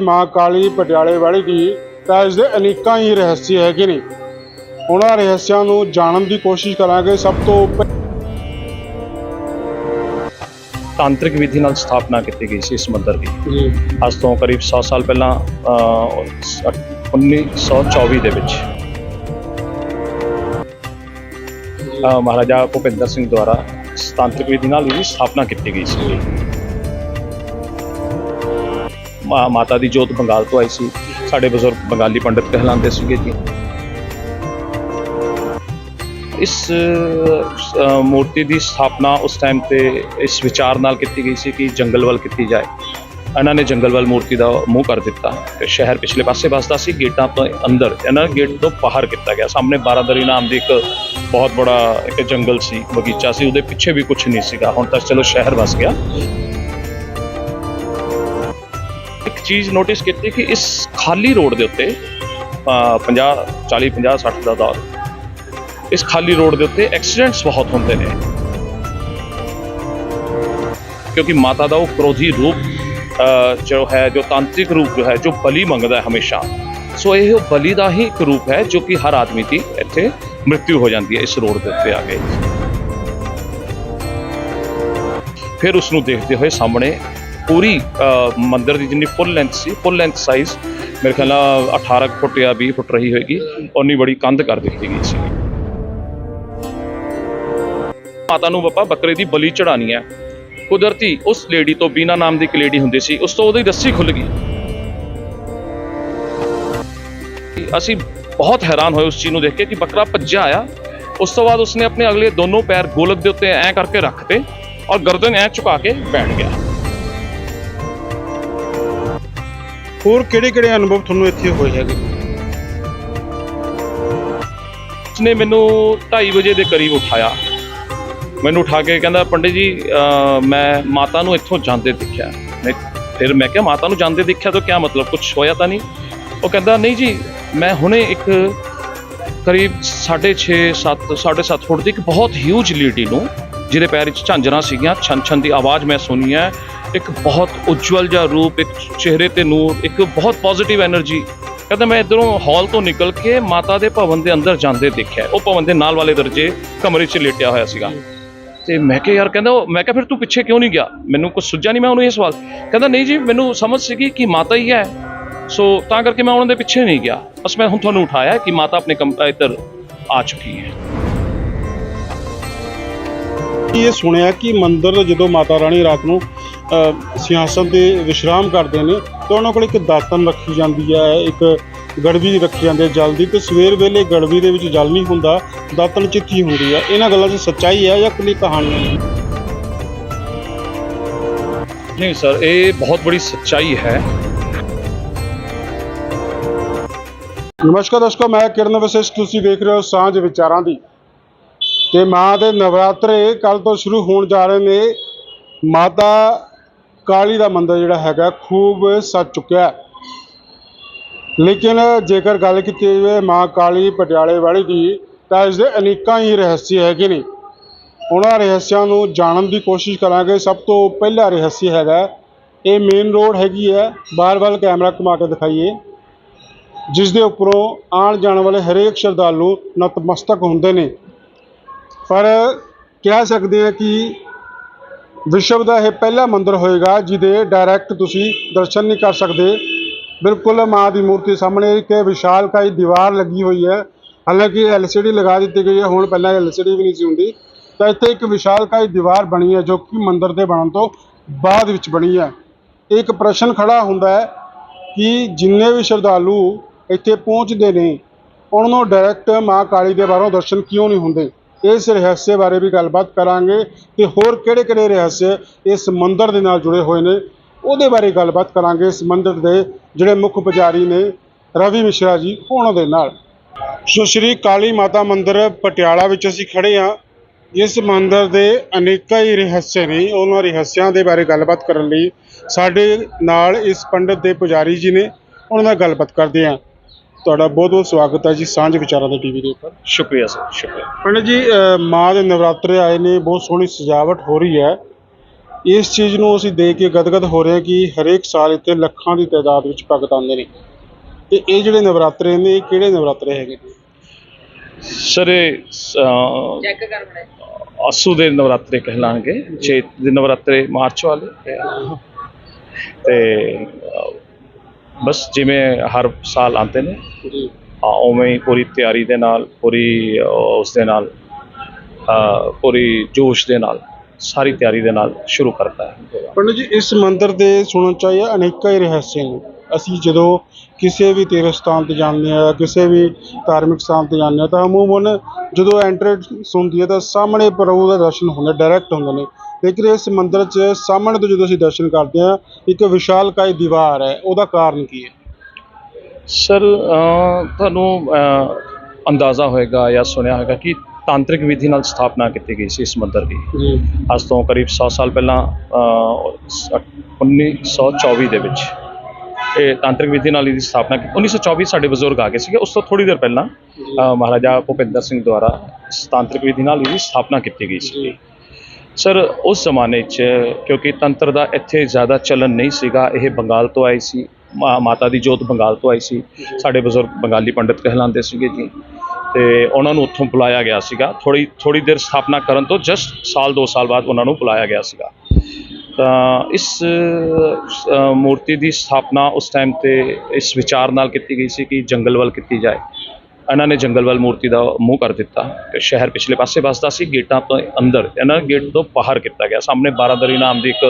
ਮਾਂ ਕਾਲੀ ਪਟਿਆਲੇ ਵਾਲੀ ਦੀ ਤਾਂ ਇਸ ਦੇ ਅਨੇਕਾਂ ਹੀ ਰਹੱਸ ਹੈਗੇ ਨੇ। ਉਹਨਾਂ ਰਹੱਸਿਆਂ ਨੂੰ ਜਾਣਨ ਦੀ ਕੋਸ਼ਿਸ਼ ਕਰਾਂਗੇ ਸਭ ਤੋਂ ਤਾਂਤਰਿਕ ਵਿਧੀ ਨਾਲ ਸਥਾਪਨਾ ਕੀਤੀ ਗਈ ਸੀ ਇਸ ਮੰਦਿਰ ਦੀ। ਜੀ। ਅੱਜ ਤੋਂ ਕਰੀਬ 100 ਸਾਲ ਪਹਿਲਾਂ ਅ, 1924 ਦੇ ਵਿੱਚ। ਮਹਾਰਾਜਾ ਭੁਪਿੰਦਰ ਸਿੰਘ ਦੁਆਰਾ ਇਸ ਤਾਂਤਰਿਕ ਵਿਧੀ ਨਾਲ ਇਹਦੀ ਸਥਾਪਨਾ ਕੀਤੀ ਗਈ ਸੀ। ਮਾਤਾ ਦੀ ਜੋਤ ਬੰਗਾਲ ਤੋਂ ਆਈ ਸੀ। ਸਾਡੇ ਬਜ਼ੁਰਗ ਬੰਗਾਲੀ ਪੰਡਿਤ ਕਹਿਲਾਉਂਦੇ ਸੀਗੇ ਜੀ। ਇਸ ਮੂਰਤੀ ਦੀ ਸਥਾਪਨਾ ਉਸ ਟਾਈਮ ਤੇ ਇਸ ਵਿਚਾਰ ਨਾਲ ਕੀਤੀ ਗਈ ਸੀ ਕਿ ਜੰਗਲ ਵੱਲ ਕੀਤੀ ਜਾਏ। ਇਹਨਾਂ ਨੇ ਜੰਗਲ ਵੱਲ ਮੂਰਤੀ ਦਾ ਮੂੰਹ ਕਰ ਦਿੱਤਾ। ਤੇ ਸ਼ਹਿਰ ਪਿਛਲੇ ਪਾਸੇ ਵਸਦਾ ਸੀ, ਗੇਟਾਂ ਤੋਂ ਅੰਦਰ। ਇਹਨਾਂ ਗੇਟ ਤੋਂ ਬਾਹਰ ਕੀਤਾ ਗਿਆ। ਸਾਹਮਣੇ ਬਾਰਾਦਰੀ ਨਾਮ ਦੀ ਇੱਕ ਬਹੁਤ ਬੜਾ ਇੱਕ ਜੰਗਲ ਸੀ, ਬਗੀਚਾ ਸੀ। ਉਹਦੇ ਪਿੱਛੇ ਵੀ ਕੁਝ ਨਹੀਂ ਸੀਗਾ। ਹੁਣ ਤਾਂ ਚਲੋ ਸ਼ਹਿਰ ਵਸ ਗਿਆ। ਚੀਜ਼ ਨੋਟਿਸ ਕੀਤੀ ਕਿ ਇਸ ਖਾਲੀ ਰੋਡ ਦੇ ਉੱਤੇ ਅ, 50 40 50 60 ਦਾ ਦੌਰ ਇਸ ਖਾਲੀ ਰੋਡ ਦੇ ਉੱਤੇ ਐਕਸੀਡੈਂਟਸ ਬਹੁਤ ਹੁੰਦੇ ਨੇ। ਕਿਉਂਕਿ ਮਾਤਾ ਦਾ ਉਹ ਕ੍ਰੋਧੀ ਰੂਪ ਜੋ ਹੈ ਜੋ ਤਾਂਤਰਿਕ ਰੂਪ ਜੋ ਹੈ ਜੋ ਬਲੀ ਮੰਗਦਾ ਹੈ ਹਮੇਸ਼ਾ। ਸੋ ਇਹ ਉਹ ਬਲੀ ਦਾ ਹੀ ਇੱਕ ਰੂਪ ਹੈ ਜੋ ਕਿ ਹਰ ਆਦਮੀ ਦੀ ਇੱਥੇ ਮ੍ਰਿਤਿੂ ਹੋ ਜਾਂਦੀ ਹੈ ਇਸ ਰੋਡ ਦੇ ਉੱਤੇ ਆ ਕੇ। ਫਿਰ ਉਸ ਨੂੰ ਦੇਖਦੇ ਹੋਏ ਸਾਹਮਣੇ ਪੂਰੀ ਅ, ਮੰਦਿਰ ਦੀ ਜਿੰਨੀ ਫੁੱਲ ਲੈਂਥ ਸੀ ਫੁੱਲ ਲੈਂਥ ਸਾਈਜ਼ ਮੇਰੇ ਖਿਆਲ ਨਾਲ 18 ਫੁੱਟ ਜਾਂ 20 ਫੁੱਟ ਰਹੀ ਹੋਏਗੀ ਉਨੀ ਬੜੀ ਕੰਧ ਕਰ ਦਿੱਤੀ ਗਈ ਸੀ। ਮਾਤਾ ਨੂੰ ਬਾਬਾ ਬੱਕਰੇ ਦੀ ਬਲੀ ਚੜਾਣੀ ਹੈ। ਕੁਦਰਤੀ ਉਸ ਲੇਡੀ ਤੋਂ ਬੀਨਾ ਨਾਮ ਦੀ ਇੱਕ ਲੇਡੀ ਹੁੰਦੀ ਸੀ ਉਸ ਤੋਂ ਉਹਦੀ ਰੱਸੀ ਖੁੱਲ ਗਈ। ਅਸੀਂ ਬਹੁਤ ਹੈਰਾਨ ਹੋਏ ਉਸ ਚੀਜ਼ ਨੂੰ ਦੇਖ ਕੇ ਕਿ ਬੱਕਰਾ ਭੱਜਿਆ ਆਇਆ। ਉਸ ਤੋਂ ਬਾਅਦ ਉਸਨੇ ਆਪਣੇ ਅਗਲੇ ਦੋਨੋਂ ਪੈਰ ਗੋਲਕ ਦੇ ਉੱਤੇ ਐਂ ਕਰਕੇ ਰੱਖਤੇ ਔਰ ਗਰਦਨ ਐਂ ਝੁਕਾ ਕੇ ਬੈਠ ਗਿਆ। ਹੋਰ ਕਿਹੜੇ ਕਿਹੜੇ ਅਨੁਭਵ ਤੁਹਾਨੂੰ ਇੱਥੇ ਹੋਏ ਹੈਗੇ? ਉਸਨੇ ਮੈਨੂੰ 2:30 ਵਜੇ ਦੇ ਕਰੀਬ ਉਠਾਇਆ। ਮੈਨੂੰ ਉਠਾ ਕੇ ਕਹਿੰਦਾ, ਪੰਡਿਤ ਜੀ, ਅਹ, ਮੈਂ ਮਾਤਾ ਨੂੰ ਇੱਥੋਂ ਜਾਂਦੇ ਦੇਖਿਆ। ਮੈਂ ਫਿਰ ਮੈਂ ਕਿਹਾ, ਮਾਤਾ ਨੂੰ ਜਾਂਦੇ ਦੇਖਿਆ ਤਾਂ ਕੀ ਮਤਲਬ? ਕੁਝ ਹੋਇਆ ਤਾਂ ਨਹੀਂ? ਉਹ ਕਹਿੰਦਾ, ਨਹੀਂ ਜੀ, ਮੈਂ ਹੁਣੇ ਇੱਕ ਕਰੀਬ 6.5 7 7.5 ਫੁੱਟ ਦੀ ਇੱਕ ਬਹੁਤ ਹਿਊਜ ਲੇਡੀ ਨੂੰ, ਜਿਹਦੇ ਪੈਰ ਵਿੱਚ ਝਾਂਜਰਾਂ ਸੀਗੀਆਂ ਛਨ ਛਨ ਦੀ ਆਵਾਜ਼ ਮੈਂ ਸੁਣੀ ਹੈ ਇੱਕ ਬਹੁਤ ਉਜਵਲ ਜਿਹਾ ਰੂਪ, ਇੱਕ ਚਿਹਰੇ ਤੇ ਨੂਰ, ਇੱਕ ਬਹੁਤ ਪੋਜ਼ਿਟਿਵ એનર્ਜੀ ਕਹਿੰਦਾ ਮੈਂ ਇਧਰੋਂ ਹਾਲ ਤੋਂ ਨਿਕਲ ਕੇ ਮਾਤਾ ਦੇ ਭਵਨ ਦੇ ਅੰਦਰ ਜਾਂਦੇ ਦੇਖਿਆ। ਉਹ ਭਵਨ ਦੇ ਨਾਲ ਵਾਲੇ ਦਰਜੇ ਕਮਰੇ 'ਚ ਲੇਟਿਆ ਹੋਇਆ ਸੀਗਾ। ਤੇ ਮੈਂ ਕਿਹਾ, ਯਾਰ, ਕਹਿੰਦਾ, ਉਹ ਮੈਂ ਕਿਹਾ, ਫਿਰ ਤੂੰ ਪਿੱਛੇ ਕਿਉਂ ਨਹੀਂ ਗਿਆ? ਮੈਨੂੰ ਕੁਝ ਸੁਝਿਆ ਨਹੀਂ ਮੈਂ ਉਹਨੂੰ ਇਹ ਸਵਾਲ ਕਹਿੰਦਾ, ਨਹੀਂ ਜੀ, ਮੈਨੂੰ ਸਮਝ ਸੀਗੀ ਕਿ ਮਾਤਾ ਹੀ ਹੈ। ਸੋ ਤਾਂ ਕਰਕੇ ਮੈਂ ਉਹਨਾਂ ਦੇ ਪਿੱਛੇ ਨਹੀਂ ਗਿਆ। ਬਸ ਮੈਂ ਹੁਣ ਤੁਹਾਨੂੰ ਉਠਾਇਆ ਕਿ ਮਾਤਾ ਆਪਣੇ ਇੱਧਰ ਆ ਚੁੱਕੀ ਹੈ। ਇਹ ਸੁਣਿਆ ਕਿ ਮੰਦਰ ਜਦੋਂ ਮਾਤਾ ਰਾਣੀ ਰਾਤ ਨੂੰ ਅ, ਸਿੰਘਾਸਨ ਤੇ ਵਿਸ਼ਰਾਮ ਕਰਦੇ ਨੇ ਤਾਂ ਉਹਨਾਂ ਕੋਲ ਇੱਕ ਦਾਤਨ ਰੱਖੀ ਜਾਂਦੀ ਹੈ ਇੱਕ ਗੜਵੀ ਰੱਖੀ ਜਾਂਦੀ ਹੈ ਜਲ ਦੀ ਤੇ ਸਵੇਰ ਵੇਲੇ ਗੜਵੀ ਦੇ ਵਿੱਚ ਜਲ ਨਹੀਂ ਹੁੰਦਾ ਦਾਤਨ ਚਿੱਠੀ ਹੁੰਦੀ ਹੈ? ਇਹਨਾਂ ਗੱਲਾਂ 'ਚ ਸੱਚਾਈ ਹੈ ਜਾਂ ਕੱਲੀ ਕਹਾਣੀ ਹੈ? ਨਹੀਂ ਸਰ ਇਹ ਬਹੁਤ ਬੜੀ ਸੱਚਾਈ ਹੈ। ਨਮਸਕਾਰ ਦੋਸਤੋ ਮੈਂ ਕਿਰਨ ਵਸਿਸ਼ ਤੁਸੀਂ ਦੇਖ ਰਹੇ ਹੋ ਸਾਂਝ ਵਿਚਾਰਾਂ ਦੀ। ਤੇ ਮਾਂ ਦੇ ਨਵਰਾਤਰੇ ਕੱਲ ਤੋਂ ਸ਼ੁਰੂ ਹੋਣ ਜਾ ਰਹੇ ਨੇ ਮਾਤਾ ਕਾਲੀ ਦਾ ਮੰਦਰ ਜਿਹੜਾ ਹੈਗਾ ਖੂਬ ਸੱਜ ਚੁੱਕਿਆ ਲੇਕਿਨ ਜੇਕਰ ਗੱਲ ਕੀਤੀ ਜਾਵੇ ਮਾਂ ਕਾਲੀ ਪਟਿਆਲੇ ਵਾਲੀ ਦੀ, ਤਾਂ ਇਸ ਦੇ ਅਨੇਕਾਂ ਹੀ ਰਹੱਸ ਹੈਗੇ ਨੇ। ਉਹਨਾਂ ਰਹੱਸਿਆਂ ਨੂੰ ਜਾਣਨ ਦੀ ਕੋਸ਼ਿਸ਼ ਕਰਾਂਗੇ। ਸਭ ਤੋਂ ਪਹਿਲਾ ਰਹੱਸ ਹੈਗਾ, ਇਹ ਮੇਨ ਰੋਡ ਹੈਗੀ ਹੈ। ਬਾਰ-ਬਾਰ ਕੈਮਰਾ ਘੁਮਾ ਕੇ ਦਿਖਾਈਏ। ਜਿਸ ਦੇ ਉੱਪਰੋਂ ਆਉਣ ਜਾਣ ਵਾਲੇ ਹਰੇਕ ਸ਼ਰਧਾਲੂ ਨਤਮਸਤਕ ਹੁੰਦੇ ਨੇ। ਪਰ ਕਹਿ ਸਕਦੇ ਹਾਂ ਕਿ ਵਿਸ਼ਵ ਦਾ ਇਹ ਪਹਿਲਾ ਮੰਦਿਰ ਹੋਏਗਾ, ਜਿਹਦੇ ਡਾਇਰੈਕਟ ਤੁਸੀਂ ਦਰਸ਼ਨ ਨਹੀਂ ਕਰ ਸਕਦੇ। ਬਿਲਕੁਲ ਮਾਂ ਦੀ ਮੂਰਤੀ ਸਾਹਮਣੇ ਇੱਕ ਵਿਸ਼ਾਲਕਾਈ ਦੀਵਾਰ ਲੱਗੀ ਹੋਈ ਹੈ। ਹਾਲਾਂਕਿ ਐਲਸੀਡੀ ਲਗਾ ਦਿੱਤੀ ਗਈ ਹੈ, ਹੁਣ ਪਹਿਲਾਂ ਐਲਸੀਡੀ ਵੀ ਨਹੀਂ ਸੀ ਹੁੰਦੀ। ਤਾਂ ਇੱਥੇ ਇੱਕ ਵਿਸ਼ਾਲਕਾਈ ਦੀਵਾਰ ਬਣੀ ਹੈ, ਜੋ ਕਿ ਮੰਦਿਰ ਦੇ ਬਣਨ ਤੋਂ ਬਾਅਦ ਵਿੱਚ ਬਣੀ ਹੈ। ਇੱਕ ਪ੍ਰਸ਼ਨ ਖੜਾ ਹੁੰਦਾ ਹੈ ਕਿ ਜਿੰਨੇ ਵੀ ਸ਼ਰਧਾਲੂ ਇੱਥੇ ਪਹੁੰਚਦੇ ਨੇ, ਉਹਨਾਂ ਨੂੰ ਡਾਇਰੈਕਟ ਮਾਂ ਕਾਲੀ ਦੇ ਬਾਹਰੋਂ ਦਰਸ਼ਨ ਕਿਉਂ ਨਹੀਂ ਹੁੰਦੇ? ਇਸ ਰਹੱਸੇ ਬਾਰੇ ਵੀ ਗੱਲਬਾਤ ਕਰਾਂਗੇ ਤੇ ਹੋਰ ਕਿਹੜੇ ਕਿਹੜੇ ਰਹੱਸ ਇਸ ਮੰਦਰ ਦੇ ਨਾਲ ਜੁੜੇ ਹੋਏ ਨੇ। ਉਹਦੇ ਬਾਰੇ ਗੱਲਬਾਤ ਕਰਾਂਗੇ ਇਸ ਮੰਦਰ ਦੇ ਜਿਹੜੇ ਮੁੱਖ ਪੁਜਾਰੀ ਨੇ ਰਵੀ ਮਿਸ਼ਰਾ ਜੀ ਉਹਨਾਂ ਦੇ ਨਾਲ। ਸੋ ਸ਼੍ਰੀ ਕਾਲੀ ਮਾਤਾ ਮੰਦਿਰ ਪਟਿਆਲਾ ਵਿੱਚ ਅਸੀਂ ਖੜੇ ਹਾਂ। ਇਸ ਮੰਦਿਰ ਦੇ ਅਨੇਕਾਂ ਹੀ ਰਹੱਸ ਨੇ। ਉਹਨਾਂ ਰਹੱਸਿਆਂ ਦੇ ਬਾਰੇ ਗੱਲਬਾਤ ਕਰਨ ਲਈ ਸਾਡੇ ਨਾਲ ਇਸ ਪੰਡਿਤ ਦੇ ਪੁਜਾਰੀ ਜੀ ਨੇ। ਉਹਨਾਂ ਨਾਲ ਗੱਲਬਾਤ ਕਰਦੇ ਹਾਂ। ਤੁਹਾਡਾ ਬਹੁਤ ਬਹੁਤ ਸਵਾਗਤ ਹੈ ਜੀ ਸਾਂਝ ਵਿਚਾਰਾਂ ਦੇ ਟੀਵੀ ਦੇ ਉੱਪਰ। ਸ਼ੁਕਰੀਆ ਸਰ ਸ਼ੁਕਰੀਆ। ਪੰਡਿਤ ਜੀ ਅ, ਮਾਂ ਦੇ ਨਵਰਾਤਰੇ ਆਏ ਨੇ ਬਹੁਤ ਸੋਹਣੀ ਸਜਾਵਟ ਹੋ ਰਹੀ ਹੈ। ਇਸ ਚੀਜ਼ ਨੂੰ ਅਸੀਂ ਦੇਖ ਕੇ ਗਦਗਦ ਹੋ ਰਹੇ ਹਾਂ ਕਿ ਹਰੇਕ ਸਾਲ ਇੱਥੇ ਲੱਖਾਂ ਦੀ ਤਾਦਾਦ ਵਿੱਚ ਭਗਤ ਆਉਂਦੇ ਨੇ। ਤੇ ਇਹ ਜਿਹੜੇ ਨਵਰਾਤਰੇ ਨੇ ਇਹ ਕਿਹੜੇ ਨਵਰਾਤਰੇ ਹੈਗੇ ਨੇ? ਸਰ ਇਹ ਅਹ, ਚੈੱਕ ਕਰ ਬੜੇ ਆਸੂ ਦੇ ਨਵਰਾਤਰੇ ਕਹਿਲਾਂਗੇ ਚੇਤ ਦੇ ਨਵਰਾਤਰੇ ਮਾਰਚ ਵਾਲੇ। ਤੇ ਬਸ ਜਿਵੇਂ ਹਰ ਸਾਲ ਆਉਂਦੇ ਨੇ। ਉਵੇਂ ਹੀ ਪੂਰੀ ਤਿਆਰੀ ਦੇ ਨਾਲ ਪੂਰੀ ਉਸ ਦੇ ਨਾਲ ਪੂਰੀ ਜੋਸ਼ ਦੇ ਨਾਲ ਸਾਰੀ ਤਿਆਰੀ ਦੇ ਨਾਲ ਸ਼ੁਰੂ ਕਰਦਾ ਹੈ। ਪੰਡਤ ਜੀ ਇਸ ਮੰਦਿਰ ਦੇ ਸੁਣਨ ਚ ਆਇਆ ਅਨੇਕਾਂ ਹੀ ਰਹੱਸ ਨੇ। ਅਸੀਂ ਜਦੋਂ ਕਿਸੇ ਵੀ ਤੀਰਥ ਸਥਾਨ ਤੇ ਜਾਂਦੇ ਆ ਕਿਸੇ ਵੀ ਧਾਰਮਿਕ ਸਥਾਨ ਤੇ ਜਾਂਦੇ ਆ ਤਾਂ ਅਮੂਮਨ ਜਦੋਂ ਐਂਟਰੈਂਸ ਹੁੰਦੀ ਹੈ ਤਾਂ ਸਾਹਮਣੇ ਪ੍ਰਭੂ ਦਾ ਦਰਸ਼ਨ ਹੁੰਦਾ ਡਾਇਰੈਕਟ ਹੁੰਦੇ ਨੇ। ਲੇਕਿਨ ਇਸ ਮੰਦਿਰ 'ਚ ਸਾਹਮਣੇ ਤੋਂ ਜਦੋਂ ਅਸੀਂ ਦਰਸ਼ਨ ਕਰਦੇ ਆ ਇੱਕ ਵਿਸ਼ਾਲਕਾਈ ਦੀਵਾਰ ਹੈ ਉਹਦਾ ਕਾਰਨ ਕੀ ਹੈ? ਸਰ ਤੁਹਾਨੂੰ ਅੰਦਾਜ਼ਾ ਹੋਏਗਾ ਜਾਂ ਸੁਣਿਆ ਹੋਏਗਾ ਕਿ ਤਾਂਤਰਿਕ ਵਿਧੀ ਨਾਲ ਸਥਾਪਨਾ ਕੀਤੀ ਗਈ ਸੀ ਇਸ ਮੰਦਿਰ ਦੀ। ਅੱਜ ਤੋਂ ਕਰੀਬ 100 ਸਾਲ ਪਹਿਲਾਂ ਅਹ, ਸ- 1924 ਦੇ ਵਿੱਚ ਇਹ ਤਾਂਤਰਿਕ ਵਿਧੀ ਨਾਲ ਇਹਦੀ ਸਥਾਪਨਾ ਕੀਤੀ। 1924 ਸਾਡੇ ਬਜ਼ੁਰਗ ਆ ਗਏ ਸੀਗੇ ਉਸ ਤੋਂ ਥੋੜੀ ਦੇਰ ਪਹਿਲਾਂ ਮਹਾਰਾਜਾ ਭੁਪਿੰਦਰ ਸਿੰਘ ਦੁਆਰਾ ਤਾਂਤਰਿਕ ਵਿਧੀ ਨਾਲ ਇਹਦੀ ਸਥਾਪਨਾ ਕੀਤੀ ਗਈ ਸੀ। ਸਰ ਉਸ ਜ਼ਮਾਨੇ 'ਚ ਕਿਉਂਕਿ ਤੰਤਰ ਦਾ ਇੱਥੇ ਜ਼ਿਆਦਾ ਚਲਨ ਨਹੀਂ ਸੀਗਾ ਇਹ ਬੰਗਾਲ ਤੋਂ ਆਈ ਸੀ ਮਾ- ਮਾਤਾ ਦੀ ਜੋਤ ਬੰਗਾਲ ਤੋਂ ਆਈ ਸੀ। ਸਾਡੇ ਬਜ਼ੁਰਗ ਬੰਗਾਲੀ ਪੰਡਿਤ ਕਹਿਲਾਉਂਦੇ ਸੀਗੇ ਜੀ। ਤੇ ਉਹਨਾਂ ਨੂੰ ਉੱਥੋਂ ਬੁਲਾਇਆ ਗਿਆ ਸੀਗਾ। ਥੋੜੀ ਥੋੜੀ ਦੇਰ ਸਥਾਪਨਾ ਕਰਨ ਤੋਂ ਜਸਟ ਸਾਲ ਦੋ ਸਾਲ ਬਾਅਦ ਉਹਨਾਂ ਨੂੰ ਬੁਲਾਇਆ ਗਿਆ ਸੀਗਾ। ਤਾਂ ਇਸ ਅ, ਮੂਰਤੀ ਦੀ ਸਥਾਪਨਾ ਉਸ ਟਾਈਮ ਤੇ ਇਸ ਵਿਚਾਰ ਨਾਲ ਕੀਤੀ ਗਈ ਸੀ ਕਿ ਜੰਗਲ ਵੱਲ ਕੀਤੀ ਜਾਏ। ਇਹਨਾਂ ਨੇ ਜੰਗਲ ਵੱਲ ਮੂਰਤੀ ਦਾ ਮੂੰਹ ਕਰ ਦਿੱਤਾ ਤੇ ਸ਼ਹਿਰ ਪਿਛਲੇ ਪਾਸੇ ਵੱਸਦਾ ਸੀ, ਗੇਟਾਂ ਤੋਂ ਅੰਦਰ ਇਹਨਾਂ ਗੇਟ ਤੋਂ ਬਾਹਰ ਕੀਤਾ ਗਿਆ। ਸਾਹਮਣੇ ਬਾਰਾਦਰੀ ਨਾਮ ਦੀ ਇੱਕ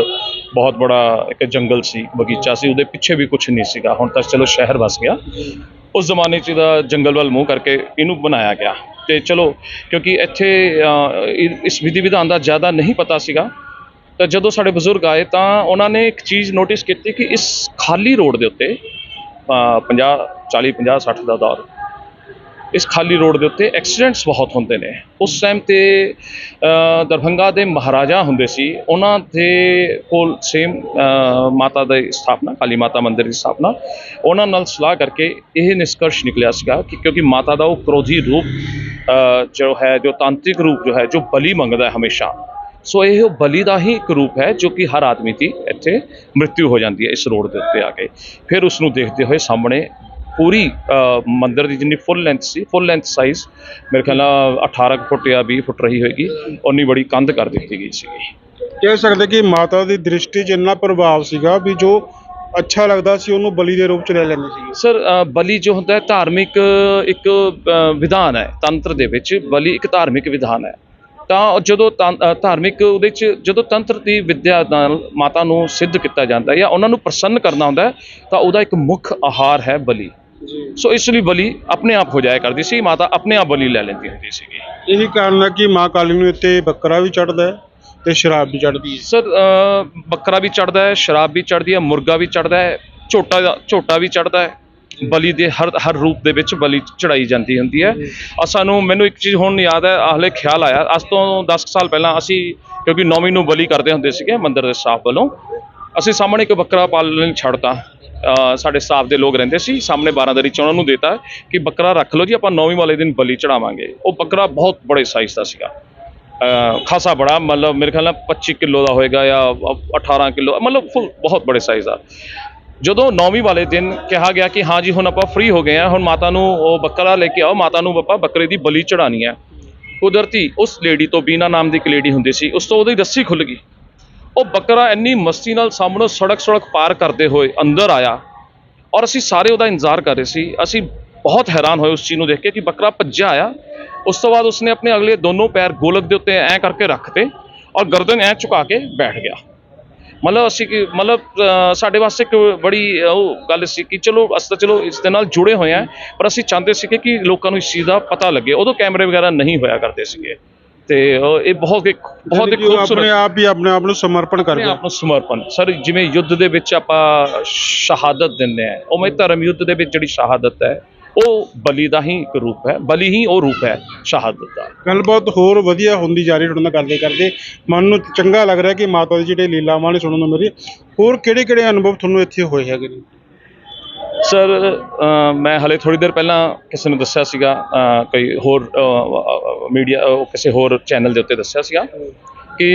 ਬਹੁਤ ਬੜਾ ਇੱਕ ਜੰਗਲ ਸੀ, ਬਗੀਚਾ ਸੀ, ਉਹਦੇ ਪਿੱਛੇ ਵੀ ਕੁਝ ਨਹੀਂ ਸੀਗਾ। ਹੁਣ ਤਾਂ ਚਲੋ ਸ਼ਹਿਰ ਵਸ ਗਿਆ। ਉਸ ਜ਼ਮਾਨੇ 'ਚ ਇਹਦਾ ਜੰਗਲ ਵੱਲ ਮੂੰਹ ਕਰਕੇ ਇਹਨੂੰ ਬਣਾਇਆ ਗਿਆ। ਤੇ ਚਲੋ, ਕਿਉਂਕਿ ਇੱਥੇ ਇਸ ਵਿਧੀ ਵਿਧਾਨ ਦਾ ਜ਼ਿਆਦਾ ਨਹੀਂ ਪਤਾ ਸੀਗਾ। ਤਾਂ ਜਦੋਂ ਸਾਡੇ ਬਜ਼ੁਰਗ ਆਏ ਤਾਂ ਉਹਨਾਂ ਨੇ ਇੱਕ ਚੀਜ਼ ਨੋਟਿਸ ਕੀਤੀ ਕਿ ਇਸ ਖਾਲੀ ਰੋਡ ਦੇ ਉੱਤੇ 50 40 50 60 ਦਾ ਦੌਰ ਇਸ ਖਾਲੀ ਰੋਡ ਦੇ ਉੱਤੇ ਐਕਸੀਡੈਂਟਸ ਬਹੁਤ ਹੁੰਦੇ ਨੇ। ਉਸ ਟਾਈਮ ਤੇ ਦਰਭੰਗਾ ਦੇ ਮਹਾਰਾਜਾ ਹੁੰਦੇ ਸੀ, ਉਹਨਾਂ ਦੇ ਕੋਲ ਸੇਮ ਮਾਤਾ ਦੀ ਸਥਾਪਨਾ, ਕਾਲੀ ਮਾਤਾ ਮੰਦਿਰ ਦੀ ਸਥਾਪਨਾ, ਉਹਨਾਂ ਨਾਲ ਸਲਾਹ ਕਰਕੇ ਇਹ ਨਿਸ਼ਕਰਸ਼ ਨਿਕਲਿਆ ਸੀਗਾ ਕਿ ਕਿਉਂਕਿ ਮਾਤਾ ਦਾ ਉਹ ਕ੍ਰੋਧੀ ਰੂਪ ਜੋ ਹੈ, ਜੋ ਤਾਂਤਰਿਕ ਰੂਪ ਜੋ ਹੈ, ਜੋ ਬਲੀ ਮੰਗਦਾ ਹੈ ਹਮੇਸ਼ਾ। ਸੋ ਇਹ ਉਹ ਬਲੀ ਦਾ ਹੀ ਇੱਕ ਰੂਪ ਹੈ ਜੋ ਕਿ ਹਰ ਆਦਮੀ ਦੀ ਇੱਥੇ ਮ੍ਰਿਤਿੂ ਹੋ ਜਾਂਦੀ ਹੈ ਇਸ ਰੋਡ ਦੇ ਉੱਤੇ ਆ ਕੇ। ਫਿਰ ਉਸ ਨੂੰ ਦੇਖਦੇ ਹੋਏ ਸਾਹਮਣੇ ਪੂਰੀ ਮੰਦਿਰ ਦੀ ਜਿੰਨੀ ਫੁੱਲ ਲੈਂਥ ਸੀ ਫੁੱਲ ਲੈਂਥ ਸਾਈਜ਼ ਮੇਰੇ ਖਿਆਲ ਨਾਲ 18 ਕੁ ਫੁੱਟ ਜਾਂ 20 ਫੁੱਟ ਰਹੀ ਹੋਏਗੀ ਉਨੀ ਬੜੀ ਕੰਧ ਕਰ ਦਿੱਤੀ ਗਈ ਸੀਗੀ। ਕਹਿ ਸਕਦੇ ਕਿ ਮਾਤਾ ਦੀ ਦ੍ਰਿਸ਼ਟੀ 'ਚ ਇੰਨਾ ਪ੍ਰਭਾਵ ਸੀਗਾ ਵੀ ਜੋ ਅੱਛਾ ਲੱਗਦਾ ਸੀ ਉਹਨੂੰ ਬਲੀ ਦੇ ਰੂਪ 'ਚ ਲੈ ਲੈਂਦੇ ਸੀ ਸਰ ਬਲੀ ਜੋ ਹੁੰਦਾ ਹੈ ਧਾਰਮਿਕ ਇੱਕ ਵਿਧਾਨ ਹੈ ਤੰਤਰ ਦੇ ਵਿੱਚ ਬਲੀ ਇੱਕ ਧਾਰਮਿਕ ਵਿਧਾਨ ਹੈ। ਤਾਂ ਜਦੋਂ ਧਾਰਮਿਕ ਉਹਦੇ ਚ ਜਦੋਂ ਤੰਤਰ ਦੀ ਵਿਦਿਆ ਨਾਲ ਮਾਤਾ ਨੂੰ ਸਿੱਧ ਕੀਤਾ ਜਾਂਦਾ ਹੈ ਜਾਂ ਉਹਨਾਂ ਨੂੰ ਪ੍ਰਸੰਨ ਕਰਨਾ ਹੁੰਦਾ ਤਾਂ ਉਹਦਾ ਇੱਕ ਮੁੱਖ ਆਹਾਰ ਹੈ ਬਲੀ। ਸੋ ਇਸ ਲਈ ਬਲੀ ਆਪਣੇ ਆਪ ਹੋ ਜਾਇਆ ਕਰਦੀ ਸੀ ਮਾਤਾ ਆਪਣੇ ਆਪ ਬਲੀ ਲੈ ਲੈਂਦੀ ਹੁੰਦੀ ਸੀਗੀ। ਇਹੀ ਕਾਰਨ ਹੈ ਕਿ ਮਾਂ ਕਾਲੀ ਨੂੰ ਇੱਥੇ ਬੱਕਰਾ ਵੀ ਚੜਦਾ ਹੈ ਤੇ ਸ਼ਰਾਬ ਵੀ ਚੜਦੀ ਹੈ। ਸਰ ਅ, ਬੱਕਰਾ ਵੀ ਚੜਦਾ ਹੈ ਸ਼ਰਾਬ ਵੀ ਚੜਦੀ ਹੈ ਮੁਰਗਾ ਵੀ ਚੜਦਾ ਹੈ ਝੋਟਾ ਦਾ- ਝੋਟਾ ਵੀ ਚੜਦਾ ਹੈ। ਬਲੀ ਦੇ ਹਰ ਹਰ ਰੂਪ ਦੇ ਵਿੱਚ ਬਲੀ ਚੜਾਈ ਜਾਂਦੀ ਹੁੰਦੀ ਹੈ। ਆ ਸਾਨੂੰ ਮੈਨੂੰ ਇੱਕ ਚੀਜ਼ ਹੁਣ ਯਾਦ ਹੈ ਹਾਲੇ ਖਿਆਲ ਆਇਆ। ਅੱਜ ਤੋਂ 10 ਸਾਲ ਪਹਿਲਾਂ ਅਸੀਂ ਕਿਉਂਕਿ ਨੌਵੀਂ ਨੂੰ ਬਲੀ ਕਰਦੇ ਹੁੰਦੇ ਸੀਗੇ ਮੰਦਿਰ ਦੇ ਸਟਾਫ ਵੱਲੋਂ ਅਸੀਂ ਸਾਹਮਣੇ ਇੱਕ ਬੱਕਰਾ ਪਾਲਣ ਛੱਡਤਾ। ਸਾਡੇ ਸਟਾਫ ਦੇ ਲੋਕ ਰਹਿੰਦੇ ਸੀ, ਸਾਹਮਣੇ ਬਾਰਾਦਰੀ ਚ ਉਹਨਾਂ ਨੂੰ ਦੇਤਾ ਕਿ ਬੱਕਰਾ ਰੱਖ ਲਓ ਜੀ, ਆਪਾਂ ਨੌਵੀਂ ਵਾਲੇ ਦਿਨ ਬਲੀ ਚੜਾਵਾਂਗੇ। ਉਹ ਬੱਕਰਾ ਬਹੁਤ ਬੜੇ ਸਾਈਜ਼ ਦਾ ਸੀਗਾ। ਖਾਸਾ ਬੜਾ, ਮਤਲਬ ਮੇਰੇ ਖਿਆਲ ਨਾਲ 25 ਕਿਲੋ ਦਾ ਹੋਏਗਾ ਜਾਂ 18 ਕਿਲੋ, ਮਤਲਬ ਫੁੱਲ ਬਹੁਤ ਬੜੇ ਸਾਈਜ਼ ਦਾ। ਜਦੋਂ ਨੌਵੀਂ ਵਾਲੇ ਦਿਨ ਕਿਹਾ ਗਿਆ ਕਿ ਹਾਂ ਜੀ, ਹੁਣ ਆਪਾਂ ਫ੍ਰੀ ਹੋ ਗਏ ਆ ਹੁਣ ਮਾਤਾ ਨੂੰ ਉਹ ਬੱਕਰਾ ਲੈ ਕੇ ਆਓ, ਮਾਤਾ ਨੂੰ ਆਪਾਂ ਬੱਕਰੇ ਦੀ ਬਲੀ ਚੜਾਣੀ ਹੈ। ਕੁਦਰਤੀ ਉਸ ਲੇਡੀ ਤੋਂ ਬੀਨਾ ਨਾਮ ਦੀ ਇੱਕ ਲੇਡੀ ਹੁੰਦੀ ਸੀ, ਉਸ ਤੋਂ ਉਹਦੀ ਰੱਸੀ ਖੁੱਲ ਗਈ। ਉਹ ਬੱਕਰਾ ਇੰਨੀ ਮਸਤੀ ਨਾਲ ਸਾਹਮਣੇ ਸੜਕ ਸੜਕ ਪਾਰ ਕਰਦੇ ਹੋਏ ਅੰਦਰ ਆਇਆ ਔਰ ਅਸੀਂ ਸਾਰੇ ਉਹਦਾ ਇੰਤਜ਼ਾਰ ਕਰ ਰਹੇ ਸੀ। ਅਸੀਂ ਬਹੁਤ ਹੈਰਾਨ ਹੋਏ ਉਸ ਚੀਜ਼ ਨੂੰ ਦੇਖ ਕੇ ਕਿ ਬੱਕਰਾ ਭੱਜਿਆ ਆਇਆ। ਉਸ ਤੋਂ ਬਾਅਦ ਉਸਨੇ ਆਪਣੇ ਅਗਲੇ ਦੋਨੋਂ ਪੈਰ ਗੋਲਕ ਦੇ ਉੱਤੇ ਐਂ ਕਰਕੇ ਰੱਖਤੇ ਔਰ ਗਰਦਨ ਐਂ ਝੁਕਾ ਕੇ ਬੈਠ ਗਿਆ। ਮਤਲਬ ਅਸੀਂ ਕਿ ਮਤਲਬ ਸਾਡੇ ਵਾਸਤੇ ਇੱਕ ਬੜੀ ਉਹ ਗੱਲ ਸੀ ਕਿ ਚਲੋ, ਅਸੀਂ ਤਾਂ ਚਲੋ ਇਸ ਦੇ ਨਾਲ ਜੁੜੇ ਹੋਏ ਆ ਪਰ ਅਸੀਂ ਚਾਹੁੰਦੇ ਸੀ ਕਿ ਲੋਕਾਂ ਨੂੰ ਇਸ ਚੀਜ਼ ਦਾ ਪਤਾ ਲੱਗੇ। ਉਦੋਂ ਕੈਮਰੇ ਵਗੈਰਾ ਨਹੀਂ ਹੋਇਆ ਕਰਦੇ ਸੀਗੇ। ਤੇ ਇਹ ਬਹੁਤ ਇੱਕ ਬਹੁਤ ਇੱਕ ਆਪਣੇ ਖੂਬਸੂਰਤ ਆਪ ਹੀ ਆਪਣੇ ਆਪ ਨੂੰ ਸਮਰਪਣ ਆਪਣੇ ਕਰਦੇ ਆਪ ਨੂੰ ਸਮਰਪਣ। ਸਰ ਜਿਵੇਂ ਯੁੱਧ ਦੇ ਵਿੱਚ ਆਪਾਂ ਸ਼ਹਾਦਤ ਦਿੰਦੇ ਆ ਉਵੇਂ ਧਰਮ ਯੁੱਧ ਦੇ ਵਿੱਚ ਜਿਹੜੀ ਸ਼ਹਾਦਤ ਹੈ ਉਹ ਬਲੀ ਦਾ ਹੀ ਇੱਕ ਰੂਪ ਹੈ। ਬਲੀ ਹੀ ਉਹ ਰੂਪ ਹੈ ਸ਼ਹਾਦਤ ਦਾ। ਗੱਲਬਾਤ ਹੋਰ ਵਧੀਆ ਹੁੰਦੀ ਜਾ ਰਹੀ ਤੁਹਾਡੇ ਨਾਲ ਕਰਦੇ ਕਰਦੇ। ਮਨ ਨੂੰ ਚੰਗਾ ਲੱਗ ਰਿਹਾ ਕਿ ਮਾਤਾ ਦੀ ਜਿਹੜੇ ਲੀਲਾਵਾਂ ਨੇ ਸੁਣਨ ਨੂੰ ਮਿਲ। ਹੋਰ ਕਿਹੜੇ ਕਿਹੜੇ ਅਨੁਭਵ ਤੁਹਾਨੂੰ ਇੱਥੇ ਹੋਏ ਹੈਗੇ ਨੇ? ਸਰ ਮੈਂ ਹਲੇ ਥੋੜੀ ਦੇਰ ਪਹਿਲਾਂ ਕਿਸੇ ਨੂੰ ਦੱਸਿਆ ਸੀਗਾ ਅ, ਕੋਈ ਹੋਰ ਮੀਡੀਆ ਕਿਸੇ ਹੋਰ ਚੈਨਲ ਦੇ ਉੱਤੇ ਦੱਸਿਆ ਸੀਗਾ ਕਿ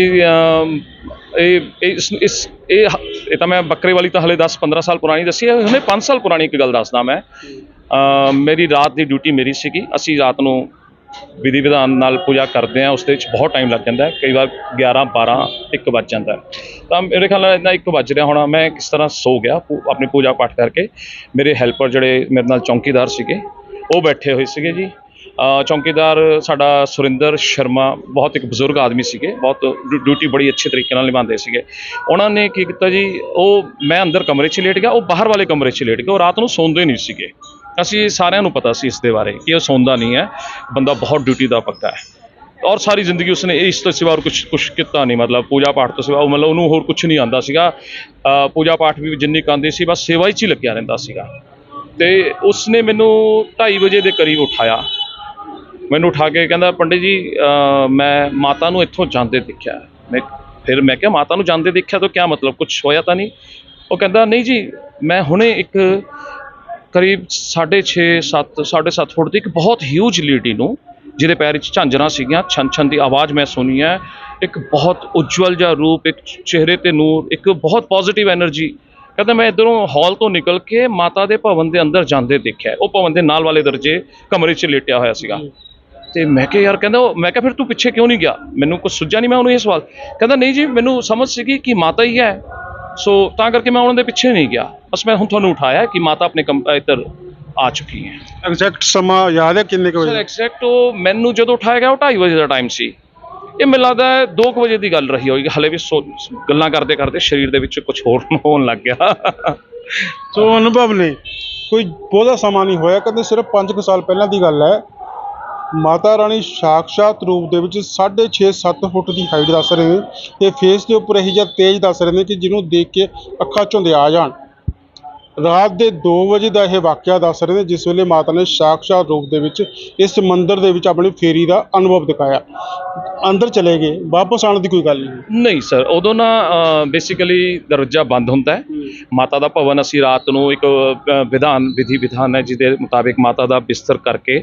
ਇਹ ਇਸ ਇਸ ਇਹ ਇਹ ਤਾਂ ਮੈਂ ਬੱਕਰੇ ਵਾਲੀ ਤਾਂ ਹਲੇ 10 15 ਸਾਲ ਪੁਰਾਣੀ ਦੱਸੀ ਹੈ ਹੁਣੇ 5 ਸਾਲ ਪੁਰਾਣੀ ਇੱਕ ਗੱਲ ਦੱਸਦਾ ਮੈਂ। ਮੇਰੀ ਰਾਤ ਦੀ ਡਿਊਟੀ ਮੇਰੀ ਸੀਗੀ ਅਸੀਂ ਰਾਤ ਨੂੰ ਵਿਧੀ ਵਿਧਾਨ ਨਾਲ ਪੂਜਾ ਕਰਦੇ ਆ ਉਸ ਦੇ ਵਿੱਚ ਬਹੁਤ ਟਾਈਮ ਲੱਗ ਜਾਂਦਾ ਕਈ ਵਾਰ 11 12 1 ਵੱਜ ਜਾਂਦਾ ਤਾਂ ਮੇਰੇ ਖਿਆਲ ਨਾਲ ਇੰਨਾ 1 ਵੱਜ ਰਿਹਾ ਹੋਣਾ ਮੈਂ ਕਿਸ ਤਰ੍ਹਾਂ ਸੋ ਗਿਆ ਪੂ- ਆਪਣੀ ਪੂਜਾ ਪਾਠ ਕਰਕੇ। ਮੇਰੇ ਹੈਲਪਰ ਜਿਹੜੇ ਮੇਰੇ ਨਾਲ ਚੌਂਕੀਦਾਰ ਸੀਗੇ ਉਹ ਬੈਠੇ ਹੋਏ ਸੀਗੇ ਜੀ। ਅ, ਚੌਂਕੀਦਾਰ ਸਾਡਾ ਸੁਰਿੰਦਰ ਸ਼ਰਮਾ ਬਹੁਤ ਇੱਕ ਬਜ਼ੁਰਗ ਆਦਮੀ ਸੀਗੇ ਬਹੁਤ ਡਿਊਟੀ ਬੜੀ ਅੱਛੇ ਤਰੀਕੇ ਨਾਲ ਨਿਭਾਉਂਦੇ ਸੀਗੇ। ਉਹਨਾਂ ਨੇ ਕੀ ਕੀਤਾ ਜੀ ਉਹ ਮੈਂ ਅੰਦਰ ਕਮਰੇ 'ਚ ਲੇਟ ਗਿਆ ਉਹ ਬਾਹਰ ਵਾਲੇ ਕਮਰੇ 'ਚ ਲੇਟ ਗਿਆ ਉਹ ਰਾਤ ਨੂੰ ਸੌਂਦੇ ਨਹੀਂ ਸੀਗੇ। ਅਸੀਂ ਸਾਰਿਆਂ ਨੂੰ ਪਤਾ ਸੀ ਇਸ ਦੇ ਬਾਰੇ ਕਿ ਉਹ ਸੌਂਦਾ ਨਹੀਂ ਹੈ, ਬੰਦਾ ਬਹੁਤ ਡਿਊਟੀ ਦਾ ਪੱਕਾ ਹੈ। ਔਰ ਸਾਰੀ ਜ਼ਿੰਦਗੀ ਉਸਨੇ ਇਸ ਤੋਂ ਸਿਵਾ ਹੋਰ ਕੁਝ ਕੁਝ ਕੀਤਾ ਨਹੀਂ, ਮਤਲਬ ਪੂਜਾ ਪਾਠ ਤੋਂ ਸਿਵਾ ਉਹ ਮਤਲਬ ਉਹਨੂੰ ਹੋਰ ਕੁਝ ਨਹੀਂ ਆਉਂਦਾ ਸੀਗਾ। ਪੂਜਾ ਪਾਠ ਵੀ ਜਿੰਨੀ ਕਾਂਦੀ ਸੀ, ਬਸ ਸੇਵਾ ਵਿੱਚ ਹੀ ਲੱਗਿਆ ਰਹਿੰਦਾ ਸੀਗਾ। ਤੇ ਉਸਨੇ ਮੈਨੂੰ 2:30 ਵਜੇ ਦੇ ਕਰੀਬ ਉਠਾਇਆ। ਮੈਨੂੰ ਉਠਾ ਕੇ ਕਹਿੰਦਾ, ਪੰਡਿਤ ਜੀ ਮੈਂ ਮਾਤਾ ਨੂੰ ਇੱਥੋਂ ਜਾਂਦੇ ਦੇਖਿਆ। ਮੈਂ ਫਿਰ ਮੈਂ ਕਿਹਾ, ਮਾਤਾ ਨੂੰ ਜਾਂਦੇ ਦੇਖਿਆ ਤਾਂ ਕੀ ਮਤਲਬ? ਕੁਝ ਹੋਇਆ ਤਾਂ ਨਹੀਂ? ਉਹ ਕਹਿੰਦਾ, ਨਹੀਂ ਜੀ, ਮੈਂ ਹੁਣੇ ਇੱਕ ਕਰੀਬ 6.5 7 7.5 ਫੁੱਟ ਦੀ ਇੱਕ ਬਹੁਤ ਹਿਊਜ ਲੀਟੀ ਨੂੰ, ਜਿਹਦੇ ਪੈਰ 'ਚ ਝਾਂਜਰਾਂ ਸੀਗੀਆਂ ਛਨ ਛਨ ਦੀ ਆਵਾਜ਼ ਮੈਂ ਸੁਣੀ ਹੈ। ਇੱਕ ਬਹੁਤ ਉਜਵਲ ਜਿਹਾ ਰੂਪ, ਇੱਕ ਚਿਹਰੇ ਤੇ ਨੂਰ, ਇੱਕ ਬਹੁਤ ਪੋਜ਼ਿਟਿਵ એનર્ਜੀ ਕਹਿੰਦਾ ਮੈਂ ਇਧਰੋਂ ਹਾਲ ਤੋਂ ਨਿਕਲ ਕੇ ਮਾਤਾ ਦੇ ਭਵਨ ਦੇ ਅੰਦਰ ਜਾਂਦੇ ਦੇਖਿਆ। ਉਹ ਭਵਨ ਦੇ ਨਾਲ ਵਾਲੇ ਦਰਜੇ ਕਮਰੇ 'ਚ ਲੇਟਿਆ ਹੋਇਆ ਸੀਗਾ। ਤੇ ਮੈਂ ਕਿਹਾ, ਯਾਰ, ਕਹਿੰਦਾ ਮੈਂ ਕਿਹਾ, ਫਿਰ ਤੂੰ ਪਿੱਛੇ ਕਿਉਂ ਨਹੀਂ ਗਿਆ? ਮੈਨੂੰ ਕੁਝ ਸੁਝਿਆ ਨਹੀਂ ਮੈਂ ਉਹਨੂੰ ਇਹ ਸਵਾਲ ਕਹਿੰਦਾ, ਨਹੀਂ ਜੀ, ਮੈਨੂੰ ਸਮਝ ਸੀਗੀ ਕਿ ਮਾਤਾ ਹੀ ਹੈ। ਸੋ ਤਾਂ ਕਰਕੇ ਮੈਂ ਉਹਨਾਂ ਦੇ ਪਿੱਛੇ ਨਹੀਂ ਗਿਆ। ਬਸ ਮੈਂ ਹੁਣ ਤੁਹਾਨੂੰ ਉਠਾਇਆ ਕਿ ਮਾਤਾ ਆਪਣੇ ਕਮ ਇੱਧਰ ਆ ਚੁੱਕੀ ਹੈ। ਐਗਜ਼ੈਕਟ ਸਮਾਂ ਯਾਦ ਹੈ ਕਿੰਨੇ ਕੁ ਸਰ ਵਜੇ ਐਗਜ਼ੈਕਟ ਉਹ ਮੈਨੂੰ ਜਦੋਂ ਉਠਾਇਆ ਗਿਆ ਉਹ 2:30 ਵਜੇ ਦਾ ਟਾਈਮ ਸੀ। ਇਹ ਮੈਨੂੰ ਲੱਗਦਾ ਹੈ 2 ਵਜੇ ਦੀ ਗੱਲ ਰਹੀ ਹੋਏਗੀ। ਹਲੇ ਵੀ ਸੋ- ਗੱਲਾਂ ਕਰਦੇ ਕਰਦੇ ਸਰੀਰ ਦੇ ਵਿੱਚ ਕੁਝ ਹੋਰ ਹੋਣ ਲੱਗ ਗਿਆ। ਸੋ ਅਨੁਭਵ ਨੇ ਕੋਈ ਬਹੁਤਾ ਸਮਾਂ ਨਹੀਂ ਹੋਇਆ। ਕਹਿੰਦੇ ਸਿਰਫ 5 ਸਾਲ ਪਹਿਲਾਂ ਦੀ ਗੱਲ ਹੈ। ਮਾਤਾ ਰਾਣੀ ਸਾਖਸ਼ਾਤ ਰੂਪ ਦੇ ਵਿੱਚ 6.5 7 ਫੁੱਟ ਦੀ ਹਾਈਟ ਦੱਸ ਰਹੇ ਨੇ। ਤੇ ਫੇਸ ਦੇ ਉੱਪਰ ਇਹੀ ਜਿਹਾ ਤੇਜ ਦੱਸ ਰਹੇ ਨੇ ਕਿ ਜਿਹਨੂੰ ਦੇਖ ਕੇ ਅੱਖਾਂ ਝੁੰਦੇ ਆ ਜਾਣ। ਰਾਤ ਦੇ 2 ਵਜੇ ਦਾ ਇਹ ਵਾਕਿਆ ਦੱਸ ਰਹੇ ਨੇ ਜਿਸ ਵੇਲੇ ਮਾਤਾ ਨੇ ਸਾਖਸ਼ਾਤ ਰੂਪ ਦੇ ਵਿੱਚ ਇਸ ਮੰਦਿਰ ਦੇ ਵਿੱਚ ਆਪਣੀ ਫੇਰੀ ਦਾ ਅਨੁਭਵ ਦਿਖਾਇਆ। ਅੰਦਰ ਚਲੇ ਗਏ ਵਾਪਸ ਆਉਣ ਦੀ ਕੋਈ ਗੱਲ ਨਹੀਂ। ਨਹੀਂ ਸਰ ਉਦੋਂ ਨਾ ਬੇਸਿਕਲੀ ਦਰਵਾਜ਼ਾ ਬੰਦ ਹੁੰਦਾ ਹੈ। ਮਾਤਾ ਦਾ ਭਵਨ ਅਸੀਂ ਰਾਤ ਨੂੰ ਇੱਕ ਵਿਧਾਨ ਵਿਧੀ ਵਿਧਾਨ ਹੈ ਜਿਹਦੇ ਮੁਤਾਬਿਕ ਮਾਤਾ ਦਾ ਬਿਸਤਰ ਕਰਕੇ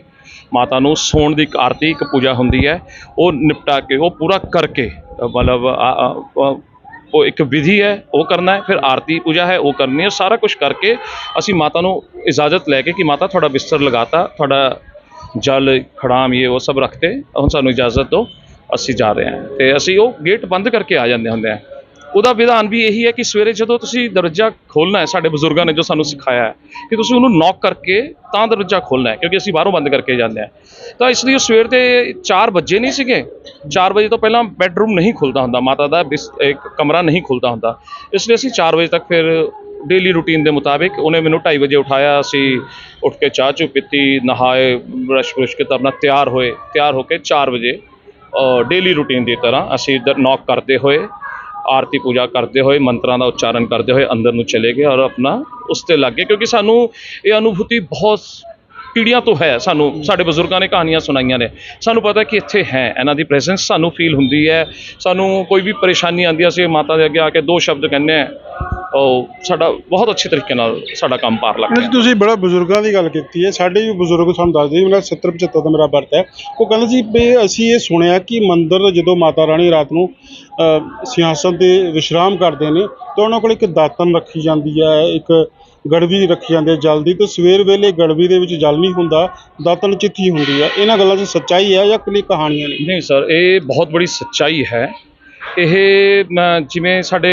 ਮਾਤਾ ਨੂੰ ਸੌਣ ਦੀ ਇੱਕ ਆਰਤੀ ਇੱਕ ਪੂਜਾ ਹੁੰਦੀ ਹੈ। ਉਹ ਨਿਪਟਾ ਕੇ ਉਹ ਪੂਰਾ ਕਰਕੇ ਮਤਲਬ ਉਹ ਇੱਕ ਵਿਧੀ ਹੈ, ਉਹ ਕਰਨਾ ਹੈ, ਫਿਰ ਆਰਤੀ ਪੂਜਾ ਹੈ, ਉਹ ਕਰਨੀ ਹੈ, ਸਾਰਾ ਕੁਝ ਕਰਕੇ ਅਸੀਂ ਮਾਤਾ ਨੂੰ ਇਜਾਜ਼ਤ ਲੈ ਕੇ ਕਿ ਮਾਤਾ ਤੁਹਾਡਾ ਬਿਸਤਰ ਲਗਾਤਾ, ਤੁਹਾਡਾ ਜਲ, ਖੜਾਮ, ਇਹ ਉਹ ਸਭ ਰੱਖਤੇ ਹੁਣ ਸਾਨੂੰ ਇਜਾਜ਼ਤ ਦਿਓ, ਅਸੀਂ ਜਾ ਰਹੇ ਹਾਂ। ਤੇ ਅਸੀਂ ਉਹ ਗੇਟ ਬੰਦ ਕਰਕੇ ਆ ਜਾਂਦੇ ਹੁੰਦੇ ਆ ਉਹਦਾ ਵਿਧਾਨ ਵੀ ਇਹੀ ਹੈ ਕਿ ਸਵੇਰੇ ਜਦੋਂ ਤੁਸੀਂ ਦਰਵਾਜ਼ਾ ਖੋਲਣਾ ਹੈ, ਸਾਡੇ ਬਜ਼ੁਰਗਾਂ ਨੇ ਜੋ ਸਾਨੂੰ ਸਿਖਾਇਆ ਹੈ ਕਿ ਤੁਸੀਂ ਉਹਨੂੰ ਨੌਕ ਕਰਕੇ ਤਾਂ ਦਰਵਾਜ਼ਾ ਖੋਲਣਾ ਹੈ, ਕਿਉਂਕਿ ਅਸੀਂ ਬਾਹਰੋਂ ਬੰਦ ਕਰਕੇ ਜਾਂਦੇ ਹਾਂ। ਤਾਂ ਇਸ ਲਈ ਉਹ ਸਵੇਰ ਦੇ 4 ਵਜੇ ਨਹੀਂ ਸੀਗੇ 4 ਵਜੇ ਤੋਂ ਪਹਿਲਾਂ ਬੈੱਡਰੂਮ ਨਹੀਂ ਖੁੱਲਦਾ ਹੁੰਦਾ, ਮਾਤਾ ਦਾ ਬਿਸ- ਇੱਕ ਕਮਰਾ ਨਹੀਂ ਖੁੱਲਦਾ ਹੁੰਦਾ। ਇਸ ਲਈ ਅਸੀਂ 4 ਵਜੇ ਤੱਕ ਫਿਰ ਡੇਲੀ ਰੂਟੀਨ ਦੇ ਮੁਤਾਬਿਕ ਉਹਨੇ ਮੈਨੂੰ 2:30 ਵਜੇ ਉਠਾਇਆ, ਅਸੀਂ ਉੱਠ ਕੇ ਚਾਹ ਚੂ ਪੀਤੀ, ਨਹਾਏ ਬ੍ਰਸ਼ ਬ੍ਰਸ਼ ਕੇ ਤਾਂ ਆਪਣਾ ਤਿਆਰ ਹੋਏ, ਤਿਆਰ ਹੋ ਕੇ 4 ਵਜੇ ਡੇਲੀ ਰੂਟੀਨ ਦੀ ਤਰ੍ਹਾਂ ਅਸੀਂ ਇੱਧਰ ਨੌਕ ਕਰਦੇ ਹੋਏ ਆਰਤੀ ਪੂਜਾ ਕਰਦੇ ਹੋਏ ਮੰਤਰਾਂ ਦਾ ਉਚਾਰਨ ਕਰਦੇ ਹੋਏ ਅੰਦਰ ਨੂੰ ਚਲੇ ਗਏ ਔਰ ਆਪਣਾ ਉਸ ਤੇ ਲੱਗ ਗਏ ਕਿਉਂਕਿ ਸਾਨੂੰ ਇਹ ਅਨੁਭੂਤੀ ਬਹੁਤ ਪੀੜ੍ਹੀਆਂ ਤੋਂ ਹੈ ਸਾਨੂੰ ਸਾਡੇ ਬਜ਼ੁਰਗਾਂ ਨੇ ਕਹਾਣੀਆਂ ਸੁਣਾਈਆਂ ਨੇ। ਸਾਨੂੰ ਪਤਾ ਕਿ ਇੱਥੇ ਹੈ ਇਹਨਾਂ ਦੀ ਪ੍ਰੈਜ਼ੈਂਸ ਸਾਨੂੰ ਫੀਲ ਹੁੰਦੀ ਹੈ। ਸਾਨੂੰ ਕੋਈ ਵੀ ਪਰੇਸ਼ਾਨੀ ਆਉਂਦੀ ਹੈ ਅਸੀਂ ਮਾਤਾ ਦੇ ਅੱਗੇ ਆ ਕੇ ਦੋ ਸ਼ਬਦ ਕਹਿੰਦੇ ਆ ਉਹ ਸਾਡਾ ਬਹੁਤ ਅੱਛੇ ਤਰੀਕੇ ਨਾਲ ਸਾਡਾ ਕੰਮ ਪਾਰ ਲੱਗਦਾ ਨਹੀਂ, ਤੁਸੀਂ ਬੜਾ ਬਜ਼ੁਰਗਾਂ ਦੀ ਗੱਲ ਕੀਤੀ ਹੈ। ਸਾਡੇ ਵੀ ਬਜ਼ੁਰਗ ਸਾਨੂੰ ਦੱਸਦੇ ਸੀ ਮੇਰਾ 70 75 ਦਾ ਮੇਰਾ ਵਰਤ ਹੈ। ਉਹ ਕਹਿੰਦੇ ਸੀ ਵੀ ਅਸੀਂ ਇਹ ਸੁਣਿਆ ਕਿ ਮੰਦਿਰ ਜਦੋਂ ਮਾਤਾ ਰਾਣੀ ਰਾਤ ਨੂੰ ਅ, ਸਿੰਹਾਸਨ ਤੇ ਵਿਸ਼ਰਾਮ ਕਰਦੇ ਨੇ ਤਾਂ ਉਹਨਾਂ ਕੋਲ ਇੱਕ ਦਾਤਨ ਰੱਖੀ ਜਾਂਦੀ ਹੈ ਇੱਕ ਗੜਵੀ ਰੱਖੀ ਜਾਂਦੀ ਹੈ ਜਲ ਦੀ। ਤੇ ਸਵੇਰ ਵੇਲੇ ਗੜਵੀ ਦੇ ਵਿੱਚ ਜਲ ਨਹੀਂ ਹੁੰਦਾ ਦਾਤਨ ਚਿੱਠੀ ਹੁੰਦੀ ਹੈ। ਇਹਨਾਂ ਗੱਲਾਂ 'ਚ ਸੱਚਾਈ ਹੈ ਜਾਂ ਕੱਲੀ ਕਹਾਣੀਆਂ ਨੇ? ਨਹੀਂ ਸਰ ਇਹ ਬਹੁਤ ਬੜੀ ਸੱਚਾਈ ਹੈ। ਇਹ ਜਿਵੇਂ ਸਾਡੇ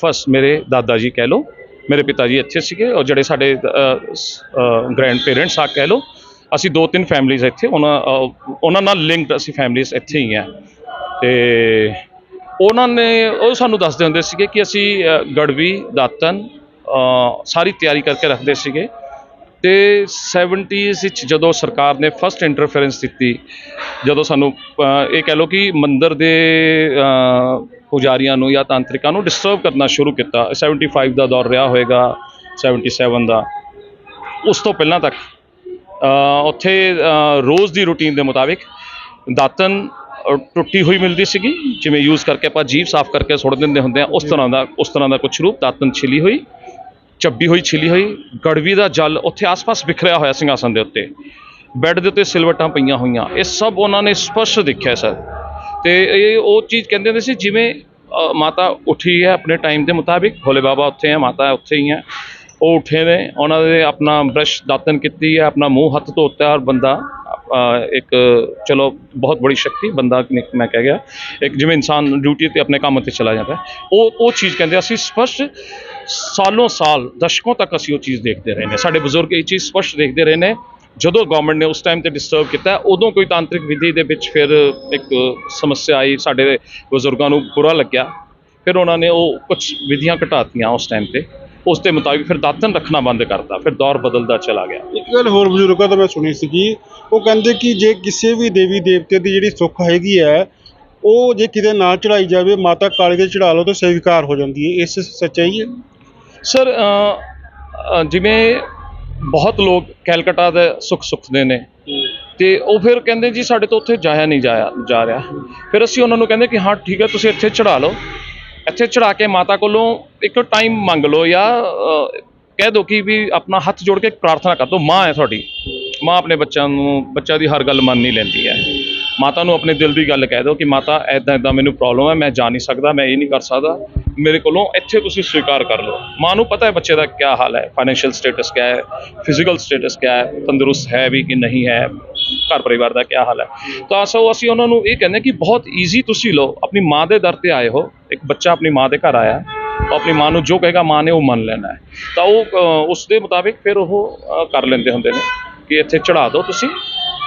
ਫਸਟ ਮੇਰੇ ਦਾਦਾ ਜੀ ਕਹਿ ਲਓ ਮੇਰੇ ਪਿਤਾ ਜੀ ਇੱਥੇ ਸੀਗੇ ਔਰ ਜਿਹੜੇ ਸਾਡੇ ਗ੍ਰੈਂਡ ਪੇਰੈਂਟਸ ਆ ਕਹਿ ਲਓ ਅਸੀਂ ਦੋ ਤਿੰਨ ਫੈਮਲੀਜ਼ ਇੱਥੇ ਉਹਨਾਂ ਉਹਨਾਂ ਨਾਲ ਲਿੰਕਡ ਅਸੀਂ ਫੈਮਲੀਜ਼ ਇੱਥੇ ਹੀ ਆ ਤੇ ਉਹਨਾਂ ਨੇ ਉਹ ਸਾਨੂੰ ਦੱਸਦੇ ਹੁੰਦੇ ਸੀਗੇ ਕਿ ਅਸੀਂ ਅ, ਗੜਵੀ ਦਾਤਨ ਸਾਰੀ ਤਿਆਰੀ ਕਰਕੇ ਰੱਖਦੇ ਸੀਗੇ। ਤੇ 70s ਵਿੱਚ ਜਦੋਂ ਸਰਕਾਰ ਨੇ ਫਸਟ ਇੰਟਰਫੇਰੈਂਸ ਦਿੱਤੀ ਜਦੋਂ ਸਾਨੂੰ ਇਹ ਕਹਿ ਲਓ ਕਿ ਮੰਦਿਰ ਦੇ ਪੁਜਾਰੀਆਂ ਨੂੰ ਜਾਂ ਤਾਂਤਰਿਕਾਂ ਨੂੰ ਡਿਸਟਰਬ ਕਰਨਾ ਸ਼ੁਰੂ ਕੀਤਾ। 75 ਦਾ ਦੌਰ ਰਿਹਾ ਹੋਵੇਗਾ 77 ਦਾ। ਉਸ ਤੋਂ ਪਹਿਲਾਂ ਤੱਕ ਉੱਥੇ ਰੋਜ਼ ਦੀ ਰੁਟੀਨ ਦੇ ਮੁਤਾਬਿਕ ਦਾਤਨ ਟੁੱਟੀ ਹੋਈ ਮਿਲਦੀ ਸੀਗੀ ਜਿਵੇਂ ਯੂਜ਼ ਕਰਕੇ ਆਪਾਂ ਜੀਭ ਸਾਫ਼ ਕਰਕੇ ਸੁੱਟ ਦਿੰਦੇ ਹੁੰਦੇ ਆ ਉਸ ਤਰ੍ਹਾਂ ਦਾ ਉਸ ਤਰ੍ਹਾਂ ਦਾ ਕੁਝ ਰੂਪ ਦਾਤਨ ਛਿਲੀ ਹੋਈ। ਚੱਬੀ ਹੋਈ, ਛਿਲੀ ਹੋਈ, ਗੜਵੀ ਦਾ ਜਲ ਉੱਥੇ ਆਸ-ਪਾਸ ਬਿਖਰਿਆ ਹੋਇਆ ਸਿੰਘਾਸਨ ਦੇ ਉੱਤੇ। ਬੈੱਡ ਦੇ ਉੱਤੇ ਸਿਲਵਟਾਂ ਪਈਆਂ ਹੋਈਆਂ। ਇਹ ਸਭ ਉਹਨਾਂ ਨੇ ਸਪਸ਼ਟ ਦੇਖਿਆ ਸਰ। ਤੇ ਇਹ ਉਹ ਚੀਜ਼ ਕਹਿੰਦੇ ਹੁੰਦੇ ਸੀ, ਜਿਵੇਂ ਮਾਤਾ ਉੱਠੀ ਹੈ ਆਪਣੇ ਟਾਈਮ ਦੇ ਮੁਤਾਬਿਕ, ਭੋਲੇ ਬਾਬਾ ਉੱਥੇ ਹੈ, ਮਾਤਾ ਉੱਥੇ ਹੀ ਹੈ। ਉਹ ਉੱਠੇ ਨੇ, ਉਹਨਾਂ ਦੇ ਆਪਣਾ ਬ੍ਰਸ਼ ਦਾਤਨ ਕੀਤੀ ਹੈ, ਆਪਣਾ ਮੂੰਹ ਹੱਥ ਧੋਤਾ ਔਰ ਬੰਦਾ ਇੱਕ, ਚਲੋ ਬਹੁਤ ਬੜੀ ਸ਼ਕਤੀ, ਬੰਦਾ ਮੈਂ ਕਹਿ ਗਿਆ, ਇੱਕ ਜਿਵੇਂ ਇਨਸਾਨ ਡਿਊਟੀ ਤੇ ਆਪਣੇ ਕੰਮ ਤੇ ਚਲਾ ਜਾਂਦਾ ਉਹ ਉਹ ਚੀਜ਼ ਕਹਿੰਦੇ ਅਸੀਂ ਸਪਸ਼ਟ ਸਾਲੋਂ ਸਾਲ, ਦਸ਼ਕੋਂ ਤੱਕ ਅਸੀਂ ਉਹ ਚੀਜ਼ ਦੇਖਦੇ ਰਹੇ ਨੇ। ਸਾਡੇ ਬਜ਼ੁਰਗ ਇਹ ਚੀਜ਼ ਸਪਸ਼ਟ ਦੇਖਦੇ ਰਹੇ ਨੇ, ਜਦੋਂ ਗਵਰਨਮੈਂਟ ਨੇ ਉਸ ਟਾਈਮ ਤੇ ਡਿਸਟਰਬ ਕੀਤਾ ਉਦੋਂ ਕੋਈ ਤਾਂਤਰਿਕ ਵਿਧੀ ਦੇ ਵਿੱਚ ਫਿਰ ਇੱਕ ਸਮੱਸਿਆ ਆਈ, ਸਾਡੇ ਬਜ਼ੁਰਗਾਂ ਨੂੰ ਬੁਰਾ ਲੱਗਿਆ। ਫਿਰ ਉਹਨਾਂ ਨੇ ਉਹ ਕੁਝ ਵਿਧੀਆਂ ਘਟਾਤੀਆਂ ਉਸ ਟਾਈਮ ਤੇ। ਉਸ ਦੇ ਮੁਤਾਬਿਕ ਫਿਰ ਦਾਤਨ ਰੱਖਣਾ ਬੰਦ ਕਰਤਾ ਫਿਰ ਦੌਰ ਬਦਲਦਾ ਚਲਾ ਗਿਆ। ਇੱਕ ਗੱਲ ਹੋਰ ਬਜ਼ੁਰਗਾਂ ਤੋਂ ਮੈਂ ਸੁਣੀ ਸੀਗੀ ਉਹ ਕਹਿੰਦੇ ਕਿ ਜੇ ਕਿਸੇ ਵੀ ਦੇਵੀ ਦੇਵਤੇ ਦੀ ਜਿਹੜੀ ਸੁੱਖ ਹੈਗੀ ਹੈ ਉਹ ਜੇ ਕਿਤੇ ਨਾ ਚੜਾਈ ਜਾਵੇ ਮਾਤਾ ਕਾਲੀ ਦੇ ਚੜਾ ਲਓ ਤਾਂ ਸਵੀਕਾਰ ਹੋ ਜਾਂਦੀ ਹੈ। ਇਸ ਸੱਚਾਈ ਹੈ? ਸਰ ਜਿਵੇਂ ਬਹੁਤ ਲੋਕ ਕੈਲਕਟਾ ਦੇ ਸੁੱਖ ਸੁੱਖਦੇ ਨੇ ਤੇ ਉਹ ਫਿਰ ਕਹਿੰਦੇ ਜੀ ਸਾਡੇ ਤੋਂ ਉੱਥੇ ਜਾਇਆ ਨਹੀਂ ਜਾਇਆ ਜਾ ਰਿਹਾ। ਫਿਰ ਅਸੀਂ ਉਹਨਾਂ ਨੂੰ ਕਹਿੰਦੇ ਕਿ ਹਾਂ ਠੀਕ ਹੈ ਤੁਸੀਂ ਇੱਥੇ ਚੜਾ ਲਓ। ਇੱਥੇ ਚੜਾ ਕੇ ਮਾਤਾ ਕੋਲੋਂ ਇੱਕ ਟਾਈਮ ਮੰਗ ਲਓ ਜਾਂ ਅ, ਕਹਿ ਦਿਓ ਕਿ ਵੀ ਆਪਣਾ ਹੱਥ ਜੋੜ ਕੇ ਪ੍ਰਾਰਥਨਾ ਕਰ ਦਿਓ ਮਾਂ ਹੈ ਤੁਹਾਡੀ। ਮਾਂ ਆਪਣੇ ਬੱਚਿਆਂ ਨੂੰ ਬੱਚਾ ਦੀ ਹਰ ਗੱਲ ਮੰਨ ਨਹੀਂ ਲੈਂਦੀ ਹੈ। ਮਾਤਾ ਨੂੰ ਆਪਣੇ ਦਿਲ ਦੀ ਗੱਲ ਕਹਿ ਦਿਓ ਕਿ ਮਾਤਾ ਐਦਾਂ ਐਦਾਂ ਮੈਨੂੰ ਪ੍ਰੋਬਲਮ ਹੈ ਮੈਂ ਜਾ ਨਹੀਂ ਸਕਦਾ ਮੈਂ ਇਹ ਨਹੀਂ ਕਰ ਸਕਦਾ। ਮੇਰੇ ਕੋਲੋਂ ਇੱਥੇ ਤੁਸੀਂ ਸਵੀਕਾਰ ਕਰ ਲਓ। ਮਾਂ ਨੂੰ ਪਤਾ ਹੈ ਬੱਚੇ ਦਾ ਕੀ ਹਾਲ ਹੈ ਫਾਈਨੈਂਸ਼ੀਅਲ ਸਟੇਟਸ ਕੀ ਹੈ ਫਿਜ਼ੀਕਲ ਸਟੇਟਸ ਕੀ ਹੈ ਤੰਦਰੁਸਤ ਹੈ ਵੀ ਕਿ ਨਹੀਂ ਹੈ। ਘਰ ਪਰਿਵਾਰ ਦਾ ਕੀ ਹਾਲ ਹੈ। ਤਾਂ ਸੋ ਅਸੀਂ ਉਹਨਾਂ ਨੂੰ ਇਹ ਕਹਿੰਦੇ ਕਿ ਬਹੁਤ ਈਜ਼ੀ ਤੁਸੀਂ ਲਓ, ਆਪਣੀ ਮਾਂ ਦੇ ਦਰ ਤੇ ਆਏ ਹੋ, ਇੱਕ ਬੱਚਾ ਆਪਣੀ ਮਾਂ ਦੇ ਘਰ ਆਇਆ, ਉਹ ਆਪਣੀ ਮਾਂ ਨੂੰ ਜੋ ਕਹੇਗਾ ਮਾਂ ਨੇ ਉਹ ਮੰਨ ਲੈਣਾ ਹੈ। ਤਾਂ ਉਹ ਉਸ ਦੇ ਮੁਤਾਬਿਕ ਫਿਰ ਉਹ ਕਰ ਲੈਂਦੇ ਹੁੰਦੇ ਨੇ ਕਿ ਇੱਥੇ ਚੜਾ ਦਿਓ ਤੁਸੀਂ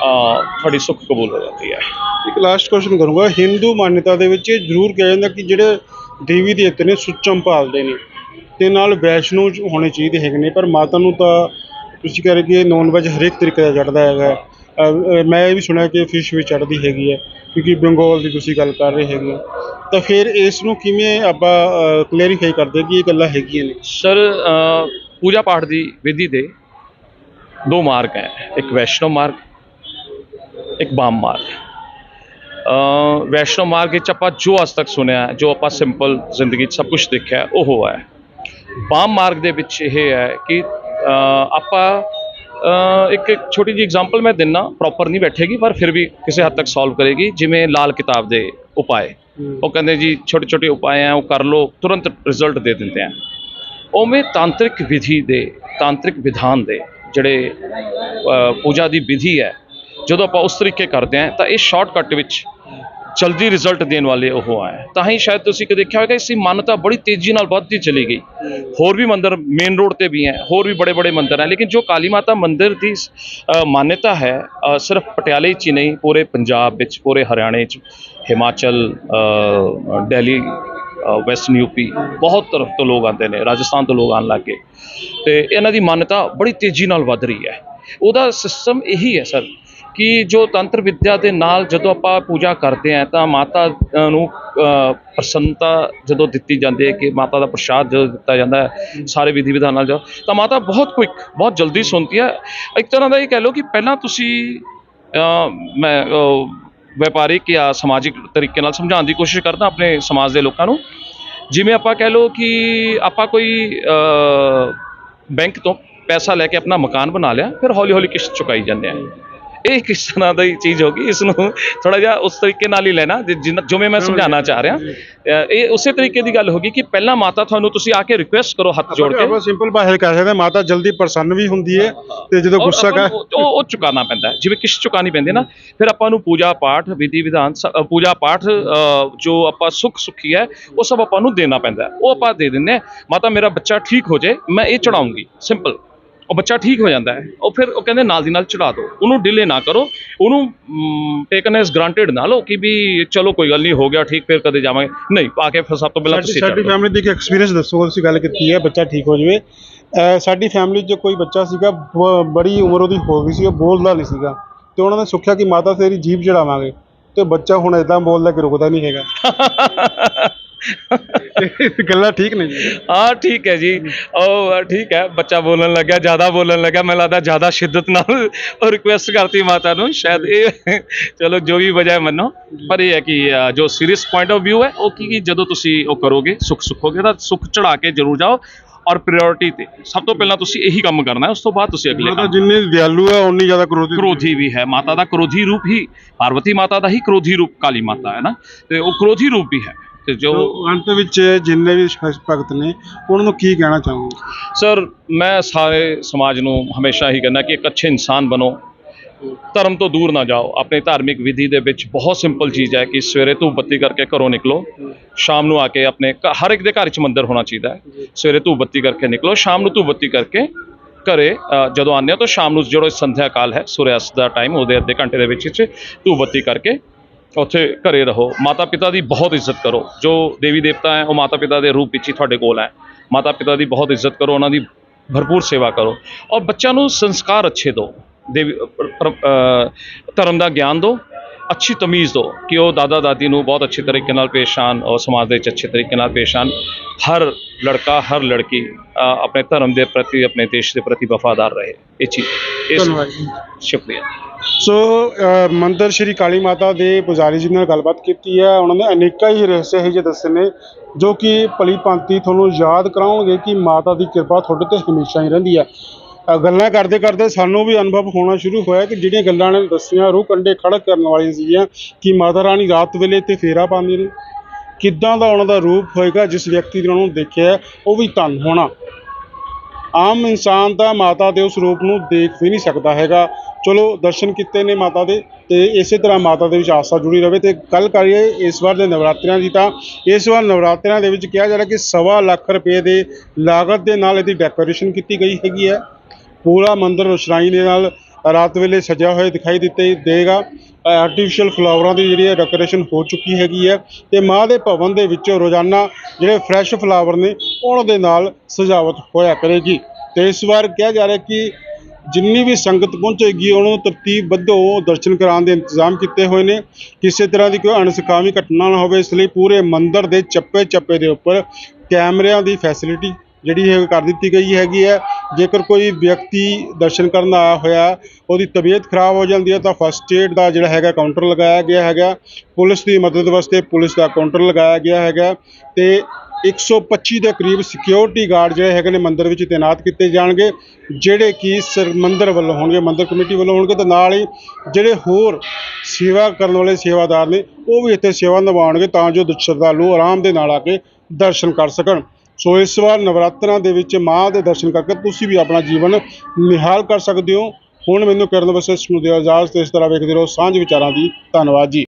ਤੁਹਾਡੀ ਸੁੱਖ ਕਬੂਲ ਹੋ ਜਾਂਦੀ ਹੈ। ਇੱਕ ਲਾਸਟ ਕੁਐਸਚਨ ਕਰੂੰਗਾ, ਹਿੰਦੂ ਮਾਨਤਾ ਦੇ ਵਿੱਚ ਇਹ ਜ਼ਰੂਰ ਕਿਹਾ ਜਾਂਦਾ ਕਿ ਜਿਹੜੇ ਦੇਵੀ ਦੇਵਤੇ ਨੇ ਸੁੱਚਮ ਪਾਲਦੇ ਨੇ, ਤੇ ਨਾਲ ਵੈਸ਼ਨੂ ਹੋਣੇ ਚਾਹੀਦੇ ਹੈਗੇ ਨੇ, ਪਰ ਮਾਤਾ ਨੂੰ ਤਾਂ ਤੁਸੀਂ ਕਹਿ ਰਹੇ ਕਿ ਨੌਨ ਵੈਜ ਹਰੇਕ ਤਰੀਕੇ ਦਾ ਚੜਦਾ ਹੈਗਾ ਅ, ਮੈਂ ਇਹ ਵੀ ਸੁਣਿਆ ਕਿ ਫਿਸ਼ ਵੀ ਚੜਦੀ ਹੈਗੀ ਹੈ ਕਿਉਂਕਿ ਬੰਗਾਲ ਦੀ ਤੁਸੀਂ ਗੱਲ ਕਰ ਰਹੇ ਹੈਗੇ ਹੋ। ਤਾਂ ਫਿਰ ਇਸ ਨੂੰ ਕਿਵੇਂ ਆਪਾਂ ਕਲੈਰੀਫਾਈ ਕਰਦੇ ਕਿ ਇਹ ਗੱਲਾਂ ਹੈਗੀਆਂ ਨੇ? ਸਰ ਅ, ਪੂਜਾ ਪਾਠ ਦੀ ਵਿਧੀ ਦੇ ਦੋ ਮਾਰਗ ਹੈ। ਇੱਕ ਵੈਸ਼ਨੋ ਮਾਰਗ ਇੱਕ ਬਾਮ ਮਾਰਗ। ਅ, ਵੈਸ਼ਨਵ ਮਾਰਗ ਵਿੱਚ ਆਪਾਂ ਜੋ ਅੱਜ ਤੱਕ ਸੁਣਿਆ ਹੈ, ਜੋ ਆਪਾਂ ਸਿੰਪਲ ਜ਼ਿੰਦਗੀ 'ਚ ਸਭ ਕੁਝ ਦੇਖਿਆ ਹੈ, ਉਹ ਹੈ। ਬਾਮ ਮਾਰਗ ਦੇ ਵਿੱਚ ਇਹ ਹੈ ਕਿ ਅ, ਆਪਾਂ ਇੱਕ ਇੱਕ ਛੋਟੀ ਜਿਹੀ ਐਗਜ਼ਾਮਪਲ ਮੈਂ ਦਿੰਨਾ ਪ੍ਰੋਪਰ ਨਹੀਂ ਬੈਠੇਗੀ ਪਰ ਫਿਰ ਵੀ ਕਿਸੇ ਹੱਦ ਤੱਕ ਸੋਲਵ ਕਰੇਗੀ ਜਿਵੇਂ ਲਾਲ ਕਿਤਾਬ ਦੇ ਉਪਾਏ। ਉਹ ਕਹਿੰਦੇ ਜੀ ਛੋਟੇ ਛੋਟੇ ਉਪਾਏ ਆ ਉਹ ਕਰ ਲਓ ਤੁਰੰਤ ਰਿਜ਼ਲਟ ਦੇ ਦਿੰਦੇ ਆ। ਉਵੇਂ ਤਾਂਤਰਿਕ ਵਿਧੀ ਦੇ ਤਾਂਤਰਿਕ ਵਿਧਾਨ ਦੇ ਜਿਹੜੇ ਪੂਜਾ ਦੀ ਵਿਧੀ ਹੈ ਜਦੋਂ ਆਪਾਂ ਉਸ ਤਰੀਕੇ ਕਰਦੇ ਹਾਂ ਤਾਂ ਇਹ ਸ਼ਾਰਟਕਟ ਵਿੱਚ ਜਲਦੀ ਰਿਜ਼ਲਟ ਦੇਣ ਵਾਲੇ ਉਹ ਹੈ ਤਾਂ ਹੀ ਸ਼ਾਇਦ ਤੁਸੀਂ ਕਿ ਦੇਖਿਆ ਹੋਵੇਗਾ ਇਸ ਦੀ ਮਾਨਤਾ ਬੜੀ ਤੇਜ਼ੀ ਨਾਲ ਵੱਧਦੀ ਚਲੀ ਗਈ। ਹੋਰ ਵੀ ਮੰਦਰ ਮੇਨ ਰੋਡ ਤੇ ਵੀ ਹੈ ਹੋਰ ਵੀ ਬੜੇ ਬੜੇ ਮੰਦਰ ਹੈ। ਲੇਕਿਨ ਜੋ ਕਾਲੀ ਮਾਤਾ ਮੰਦਰ ਦੀ ਮਾਨਤਾ ਹੈ ਸਿਰਫ ਪਟਿਆਲੇ 'ਚ ਹੀ ਨਹੀਂ ਪੂਰੇ ਪੰਜਾਬ ਵਿੱਚ ਪੂਰੇ ਹਰਿਆਣੇ 'ਚ ਹਿਮਾਚਲ ਅ, ਦਿੱਲੀ ਵੈਸਟਰਨ ਯੂਪੀ ਬਹੁਤ ਤਰਫ ਤੋਂ ਲੋਕ ਆਉਂਦੇ ਨੇ ਰਾਜਸਥਾਨ ਤੋਂ ਲੋਕ ਆਉਣ ਲੱਗ ਗਏ। ਤੇ ਇਹਨਾਂ ਦੀ ਮਾਨਤਾ ਬੜੀ ਤੇਜ਼ੀ ਨਾਲ ਵੱਧ ਰਹੀ ਹੈ। ਉਹਦਾ ਸਿਸਟਮ ਇਹੀ ਹੈ ਸਰ ਕਿ ਜੋ ਤੰਤਰ ਵਿੱਦਿਆ ਦੇ ਨਾਲ ਜਦੋਂ ਆਪਾਂ ਪੂਜਾ ਕਰਦੇ ਹਾਂ ਤਾਂ ਮਾਤਾ ਨੂੰ ਪ੍ਰਸੰਨਤਾ ਜਦੋਂ ਦਿੱਤੀ ਜਾਂਦੀ ਹੈ ਕਿ ਮਾਤਾ ਦਾ ਪ੍ਰਸ਼ਾਦ ਜਦੋਂ ਦਿੱਤਾ ਜਾਂਦਾ ਹੈ, ਸਾਰੇ ਵਿਧੀ ਵਿਧਾਨ ਨਾਲ ਜੋ ਤਾਂ ਮਾਤਾ ਬਹੁਤ ਕੁਇਕ ਬਹੁਤ ਜਲਦੀ ਸੁਣਦੀ ਹੈ। ਇੱਕ ਤਰ੍ਹਾਂ ਦਾ ਇਹ ਕਹਿ ਲਓ ਕਿ ਪਹਿਲਾਂ ਤੁਸੀਂ ਮੈਂ ਵਪਾਰਿਕ ਜਾਂ ਸਮਾਜਿਕ ਤਰੀਕੇ ਨਾਲ ਸਮਝਾਉਣ ਦੀ ਕੋਸ਼ਿਸ਼ ਕਰਦਾ ਆਪਣੇ ਸਮਾਜ ਦੇ ਲੋਕਾਂ ਨੂੰ। ਜਿਵੇਂ ਆਪਾਂ ਕਹਿ ਲਓ ਕਿ ਆਪਾਂ ਕੋਈ ਬੈਂਕ ਤੋਂ ਪੈਸਾ ਲੈ ਕੇ ਆਪਣਾ ਮਕਾਨ ਬਣਾ ਲਿਆ, ਫਿਰ ਹੌਲੀ ਹੌਲੀ ਕਿਸ਼ਤ ਚੁਕਾਈ ਜਾਂਦੇ ਆ ਇਹ ਕਿਸ ਤਰ੍ਹਾਂ ਦੀ ਚੀਜ਼ ਹੋਗੀ ਇਸ ਨੂੰ ਥੋੜਾ ਜਿਹਾ ਉਸ ਤਰੀਕੇ ਨਾਲ ਹੀ ਲੈਣਾ ਜਿਵੇਂ ਮੈਂ ਸਮਝਾਉਣਾ ਚਾਹ ਰਿਹਾ। ਇਹ ਉਸੇ ਤਰੀਕੇ ਦੀ ਗੱਲ ਹੋਗੀ ਕਿ ਪਹਿਲਾਂ ਮਾਤਾ ਤੁਹਾਨੂੰ ਤੁਸੀਂ ਆ ਕੇ ਰਿਕੁਐਸਟ ਕਰੋ ਹੱਥ ਜੋੜ ਕੇ। ਆਪਾਂ ਸਿੰਪਲ 'ਚ ਕਹਿ ਸਕਦੇ ਹਾਂ, ਮਾਤਾ ਜਲਦੀ ਪ੍ਰਸੰਨ ਵੀ ਹੁੰਦੀ ਹੈ ਤੇ ਜਦੋਂ ਗੁੱਸਾ ਕਰ ਉਹ ਚੁਕਾਉਣਾ ਪੈਂਦਾ ਹੈ। ਜਿਵੇਂ ਕਿਸ਼ਤ ਚੁਕਾਣੀ ਪੈਂਦੀ ਹੈ ਨਾ ਫਿਰ ਆਪਾਂ ਨੂੰ ਪੂਜਾ ਪਾਠ ਵਿਧੀ ਵਿਧਾਨ ਪੂਜਾ ਪਾਠ ਜੋ ਆਪਾਂ ਸੁੱਖ ਸੁੱਖੀ ਹੈ ਉਹ ਸਭ ਆਪਾਂ ਨੂੰ ਦੇਣਾ ਪੈਂਦਾ ਹੈ। ਉਹ ਆਪਾਂ ਦੇ ਦਿੰਦੇ ਹਾਂ। ਮਾਤਾ ਮੇਰਾ ਬੱਚਾ ਠੀਕ ਹੋ ਜਾਏ ਮੈਂ ਇਹ ਚੜਾਉਂਗੀ। ਸਿੰਪਲ ਉਹ ਬੱਚਾ ਠੀਕ ਹੋ ਜਾਂਦਾ ਹੈ। ਉਹ ਫਿਰ ਉਹ ਕਹਿੰਦੇ ਨਾਲ ਦੀ ਨਾਲ ਚੜਾ ਦਿਓ। ਉਹਨੂੰ ਡਿਲੇ ਨਾ ਕਰੋ। ਉਹਨੂੰ ਟੇਕਨ ਐਸ ਗ੍ਰਾਂਟਡ ਨਾ ਲਓ ਕਿ ਵੀ ਚਲੋ ਕੋਈ ਗੱਲ ਨਹੀਂ ਹੋ ਗਿਆ ਠੀਕ ਫਿਰ ਕਦੇ ਜਾਵਾਂਗੇ। ਨਹੀਂ ਆ ਕੇ ਫਿਰ ਸਭ ਤੋਂ ਪਹਿਲਾਂ ਤੁਸੀਂ ਸਾਡੀ। ਫੈਮਿਲੀ ਦੀ ਇੱਕ ਐਕਸਪੀਰੀਅੰਸ ਦੱਸੋ ਤੁਸੀਂ ਗੱਲ ਕੀਤੀ ਹੈ ਬੱਚਾ ਠੀਕ ਹੋ ਜਾਵੇ। ਸਾਡੀ ਫੈਮਿਲੀ 'ਚ ਕੋਈ ਬੱਚਾ ਸੀਗਾ ਬੜੀ ਉਮਰ ਉਹਦੀ ਹੋ ਗਈ ਸੀ ਉਹ ਬੋਲਦਾ ਨਹੀਂ ਸੀਗਾ। ਤੇ ਉਹਨਾਂ ਨੇ ਸੁੱਖਿਆ ਕਿ ਮਾਤਾ ਤੇਰੀ ਜੀਭ ਚੜਾਵਾਂਗੇ। ਤੇ ਬੱਚਾ ਹੁਣ ਇਦਾਂ ਬੋਲਦਾ ਕਿ ਰੁਕਦਾ ਨਹੀਂ ਹੈਗਾ। ਗੱਲਾਂ ਠੀਕ ਨੇ ਜੀ। ਹਾਂ ਠੀਕ ਹੈ ਜੀ। ਉਹ ਠੀਕ ਹੈ। ਬੱਚਾ ਬੋਲਣ ਲੱਗਿਆ ਜ਼ਿਆਦਾ ਬੋਲਣ ਲੱਗਾ ਮੈਨੂੰ ਲੱਗਦਾ ਜ਼ਿਆਦਾ ਸ਼ਿੱਦਤ ਨਾਲ ਉਹ ਰਿਕੁਐਸਟ ਕਰਤੀ ਮਾਤਾ ਨੂੰ। ਸ਼ਾਇਦ ਇਹ ਚਲੋ ਜੋ ਵੀ ਵਜ੍ਹਾ ਮੰਨੋ। ਪਰ ਇਹ ਹੈ ਕਿ ਜੋ ਸੀਰੀਅਸ ਪੁਆਇੰਟ ਆਫ View ਹੈ ਉਹ ਕੀ ਕਿ ਜਦੋਂ ਤੁਸੀਂ ਉਹ ਕਰੋਗੇ ਸੁੱਖ ਸੁੱਖੋਗੇ ਤਾਂ ਸੁੱਖ ਚੜਾ ਕੇ ਜ਼ਰੂਰ ਜਾਓ ਔਰ ਪ੍ਰਾਇੋਰਟੀ ਤੇ। ਸਭ ਤੋਂ ਪਹਿਲਾਂ ਤੁਸੀਂ ਇਹੀ ਕੰਮ ਕਰਨਾ ਹੈ ਉਸ ਤੋਂ ਬਾਅਦ ਤੁਸੀਂ ਅਗਲੇ ਮਾਤਾ ਕੰਮ। ਜਿੰਨੀ ਦਿਆਲੂ ਹੈ ਉਨੀ ਜ਼ਿਆਦਾ ਕਰੋਧੀ। ਕ੍ਰੋਧੀ ਵੀ ਹੈ। ਮਾਤਾ ਦਾ ਕ੍ਰੋਧੀ ਰੂਪ ਹੀ ਪਾਰਵਤੀ ਮਾਤਾ ਦਾ ਹੀ ਕ੍ਰੋਧੀ ਰੂਪ ਕਾਲੀ ਮਾਤਾ ਹੈ ਨਾ। ਤੇ ਉਹ ਕ੍ਰੋਧੀ ਰੂਪ ਵੀ ਹੈ। ਤੇ ਜੋ ਅੰਤ ਵਿੱਚ ਜਿੰਨੇ ਵੀ ਸ਼- ਭਗਤ ਨੇ ਉਹਨਾਂ ਨੂੰ ਕੀ ਕਹਿਣਾ ਚਾਹੋਗੇ? ਸਰ ਮੈਂ ਸਾਰੇ ਸਮਾਜ ਨੂੰ ਹਮੇਸ਼ਾ ਹੀ ਕਹਿੰਦਾ ਕਿ ਇੱਕ ਅੱਛੇ ਇਨਸਾਨ ਬਣੋ। ਧਰਮ ਤੋਂ ਦੂਰ ਨਾ ਜਾਓ। ਆਪਣੇ ਧਾਰਮਿਕ ਵਿਧੀ ਦੇ ਵਿੱਚ ਬਹੁਤ ਸਿੰਪਲ ਚੀਜ਼ ਹੈ ਕਿ ਸਵੇਰੇ ਧੂਪ ਬੱਤੀ ਕਰਕੇ ਘਰੋਂ ਨਿਕਲੋ। ਸ਼ਾਮ ਨੂੰ ਆ ਕੇ ਆਪਣੇ ਘ- ਹਰ ਇੱਕ ਦੇ ਘਰ 'ਚ ਮੰਦਿਰ ਹੋਣਾ ਚਾਹੀਦਾ ਹੈ। ਸਵੇਰੇ ਧੂਪ ਬੱਤੀ ਕਰਕੇ ਨਿਕਲੋ ਸ਼ਾਮ ਨੂੰ ਧੂਪ ਬੱਤੀ ਕਰਕੇ ਘਰੇ ਅ, ਜਦੋਂ ਆਉਂਦੇ ਹੋ ਤਾਂ ਸ਼ਾਮ ਨੂੰ ਜਿਹੜਾ ਸੰਧਿਆ ਕਾਲ ਹੈ ਸੂਰਿਆਸਤ ਦਾ ਟਾਈਮ ਉਹਦੇ ਅੱਧੇ ਘੰਟੇ ਦੇ ਵਿੱਚ ਵਿੱਚ ਧੂਪ ਬੱਤੀ ਕਰਕੇ ਉੱਥੇ ਘਰੇ ਰਹੋ। ਮਾਤਾ ਪਿਤਾ ਦੀ ਬਹੁਤ ਇੱਜ਼ਤ ਕਰੋ। ਜੋ ਦੇਵੀ ਦੇਵਤਾ ਹੈ, ਉਹ ਮਾਤਾ ਪਿਤਾ ਦੇ ਰੂਪ ਵਿੱਚ ਹੀ ਤੁਹਾਡੇ ਕੋਲ ਹੈ। ਮਾਤਾ ਪਿਤਾ ਦੀ ਬਹੁਤ ਇੱਜ਼ਤ ਕਰੋ, ਉਹਨਾਂ ਦੀ ਭਰਪੂਰ ਸੇਵਾ ਕਰੋ। ਔਰ ਬੱਚਿਆਂ ਨੂੰ ਸੰਸਕਾਰ ਅੱਛੇ ਦਿਓ। ਦੇਵੀ ਧਰਮ ਦਾ ਗਿਆਨ ਦਿਓ। ਅੱਛੀ ਤਮੀਜ਼ ਦਿਓ ਕਿ ਉਹ ਦਾਦਾ ਦਾਦੀ ਨੂੰ ਬਹੁਤ ਅੱਛੇ ਤਰੀਕੇ ਨਾਲ ਪੇਸ਼ ਆਉਣ ਔਰ ਸਮਾਜ ਦੇ ਵਿੱਚ ਅੱਛੇ ਤਰੀਕੇ ਨਾਲ ਪੇਸ਼ ਆਉਣ। ਹਰ ਲੜਕਾ ਹਰ ਲੜਕੀ ਆਪਣੇ ਧਰਮ ਦੇ ਪ੍ਰਤੀ ਆਪਣੇ ਦੇਸ਼ ਦੇ ਪ੍ਰਤੀ ਵਫਾਦਾਰ ਰਹੇ। ਇਹ ਚੀਜ਼। ਇਸ। ਸ਼ੁਕਰੀਆ। ਸੋ ਮੰਦਿਰ ਸ਼੍ਰੀ ਕਾਲੀ ਮਾਤਾ ਦੇ ਪੁਜਾਰੀ ਜੀ ਨਾਲ ਗੱਲਬਾਤ ਕੀਤੀ ਹੈ। ਉਹਨਾਂ ਨੇ ਅਨੇਕਾਂ ਹੀ ਰਹੱਸ ਇਹ ਜਿਹੇ ਦੱਸੇ ਨੇ ਜੋ ਕਿ ਭਲੀ ਭਾਂਤੀ ਤੁਹਾਨੂੰ ਯਾਦ ਕਰਾਉਣਗੇ ਕਿ ਮਾਤਾ ਦੀ ਕਿਰਪਾ ਤੁਹਾਡੇ ਤੇ ਹਮੇਸ਼ਾ ਹੀ ਰਹਿੰਦੀ ਹੈ। ਅ, ਗੱਲਾਂ ਕਰਦੇ ਕਰਦੇ ਸਾਨੂੰ ਵੀ ਅਨੁਭਵ ਹੋਣਾ ਸ਼ੁਰੂ ਹੋਇਆ ਕਿ ਜਿਹੜੀਆਂ ਗੱਲਾਂ ਨੇ ਦੱਸੀਆਂ ਰੂਹ ਕੰਡੇ ਖੜਕ ਕਰਨ ਵਾਲੀਆਂ ਸੀਗੀਆਂ ਕਿ ਮਾਤਾ ਰਾਣੀ ਰਾਤ ਵੇਲੇ ਇੱਥੇ ਫੇਰਾ ਪਾਉਂਦੇ ਨੇ ਕਿੱਦਾਂ ਦਾ ਉਹਨਾਂ ਦਾ ਰੂਪ ਹੋਏਗਾ ਜਿਸ ਵਿਅਕਤੀ ਨੇ ਉਹਨਾਂ ਨੂੰ ਦੇਖਿਆ ਹੈ, ਉਹ ਵੀ ਧੰਨ ਹੋਣਾ। ਆਮ ਇਨਸਾਨ ਤਾਂ ਮਾਤਾ ਦੇ ਉਸ ਰੂਪ ਨੂੰ ਦੇਖ ਵੀ ਨਹੀਂ ਸਕਦਾ ਹੈਗਾ। ਚਲੋ ਦਰਸ਼ਨ ਕੀਤੇ ਨੇ ਮਾਤਾ ਦੇ ਤੇ ਇਸੇ ਤਰ੍ਹਾਂ ਮਾਤਾ ਦੇ ਵਿੱਚ ਆਸਾ ਜੁੜੀ ਰਵੇ ਤੇ ਗੱਲ ਕਰੀਏ ਇਸ ਵਾਰ ਦੇ ਨਵਰਾਤਰਿਆਂ ਦੀ ਤਾਂ ਇਸ ਵਾਰ ਨਵਰਾਤਰਿਆਂ ਦੇ ਵਿੱਚ ਕਿਹਾ ਜਾ ਰਿਹਾ ਕਿ ਸਵਾ ਲੱਖ ਰੁਪਏ ਦੇ ਲਾਗਤ ਦੇ ਨਾਲ ਇਹਦੀ ਡੈਕੋਰੇਸ਼ਨ ਕੀਤੀ ਗਈ ਹੈਗੀ ਹੈ। ਪੂਰਾ ਮੰਦਿਰ ਰੋਸ਼ਨਾਈ ਦੇ ਨਾਲ ਰਾਤ ਵੇਲੇ ਸਜਿਆ ਹੋਇਆ ਦਿਖਾਈ ਦਿੱਤੇ ਦੇਗਾ। ਆਰਟੀਫੀਸ਼ੀਅਲ ਫਲਾਵਰਾਂ ਦੀ ਜਿਹੜੀ ਹੈ ਡੈਕੋਰੇਸ਼ਨ ਹੋ ਚੁੱਕੀ ਹੈਗੀ ਹੈ ਤੇ ਮਾਂ ਦੇ ਭਵਨ ਦੇ ਵਿੱਚੋਂ ਰੋਜ਼ਾਨਾ ਜਿਹੜੇ ਫਰੈਸ਼ ਫਲਾਵਰ ਨੇ, ਉਹਨਾਂ ਦੇ ਨਾਲ ਸਜਾਵਟ ਹੋਇਆ ਕਰੇਗੀ। ਤੇ ਇਸ ਵਾਰ ਕਿਹਾ ਜਾ ਰਿਹਾ ਕਿ ਜਿੰਨੀ ਵੀ ਸੰਗਤ ਪਹੁੰਚੇਗੀ, ਉਹਨੂੰ ਤਰਤੀਬ ਉਹ ਦਰਸ਼ਨ ਕਰਾਉਣ ਦੇ ਇੰਤਜ਼ਾਮ ਕੀਤੇ ਹੋਏ ਨੇ। ਕਿਸੇ ਤਰ੍ਹਾਂ ਦੀ ਕੋਈ ਅਣਸੁਖਾਵੀ ਘਟਨਾ ਨਾ ਹੋਵੇ, ਇਸ ਲਈ ਪੂਰੇ ਮੰਦਿਰ ਦੇ ਚੱਪੇ ਚੱਪੇ ਦੇ ਉੱਪਰ ਕੈਮਰਿਆਂ ਦੀ ਫੈਸਿਲਿਟੀ ਜਿਹੜੀ ਹੈ ਕਰ ਦਿੱਤੀ ਗਈ ਹੈਗੀ ਹੈ, ਜੇਕਰ ਕੋਈ ਵਿਅਕਤੀ ਦਰਸ਼ਨ ਕਰਨ ਆਇਆ ਹੋਇਆ, ਉਹਦੀ ਤਬੀਅਤ ਖਰਾਬ ਹੋ ਜਾਂਦੀ ਹੈ, ਤਾਂ ਫਸਟ ਏਡ ਦਾ ਜਿਹੜਾ ਹੈਗਾ ਕਾਊਂਟਰ ਲਗਾਇਆ ਗਿਆ ਹੈਗਾ। ਪੁਲਿਸ ਦੀ ਮਦਦ ਵਾਸਤੇ ਪੁਲਿਸ ਦਾ ਕਾਊਂਟਰ ਲਗਾਇਆ ਗਿਆ ਹੈਗਾ ਤੇ 125 ਦੇ ਕਰੀਬ ਸਿਕਿਉਰਿਟੀ ਗਾਰਡ ਜਿਹੜੇ ਹੈਗੇ ਨੇ ਮੰਦਿਰ ਵਿੱਚ ਤਾਇਨਾਤ ਕੀਤੇ ਜਾਣਗੇ, ਜਿਹੜੇ ਕਿ ਸਰ ਮੰਦਿਰ ਵੱਲੋਂ ਹੋਣਗੇ, ਮੰਦਿਰ ਕਮੇਟੀ ਵੱਲੋਂ ਹੋਣਗੇ ਤੇ ਨਾਲ ਹੀ ਜਿਹੜੇ ਹੋਰ ਸੇਵਾ ਕਰਨ ਵਾਲੇ ਸੇਵਾਦਾਰ ਨੇ, ਉਹ ਵੀ ਇੱਥੇ ਸੇਵਾ ਨਿਭਾਉਣਗੇ ਤਾਂ ਜੋ ਸ਼ਰਧਾਲੂ ਆਰਾਮ ਦੇ ਨਾਲ ਆ ਕੇ ਦਰਸ਼ਨ ਕਰ ਸਕਣ। ਸੋ ਇਸ ਵਾਰ ਨਵਰਾਤਰਾਂ ਦੇ ਵਿੱਚ ਮਾਂ ਦੇ ਦਰਸ਼ਨ ਕਰਕੇ ਤੁਸੀਂ ਵੀ ਆਪਣਾ ਜੀਵਨ ਨਿਹਾਲ ਕਰ ਸਕਦੇ ਹੋ। ਹੁਣ ਮੈਨੂੰ ਕਰਨ ਵਸਿਸ਼ ਨੂੰ ਦਿਓ ਇਜਾਜ਼ਤ, ਇਸ ਤਰ੍ਹਾਂ ਵੇਖਦੇ ਰਹੋ। ਸਾਂਝ ਵਿਚਾਰਾਂ ਦੀ ਧੰਨਵਾਦ ਜੀ।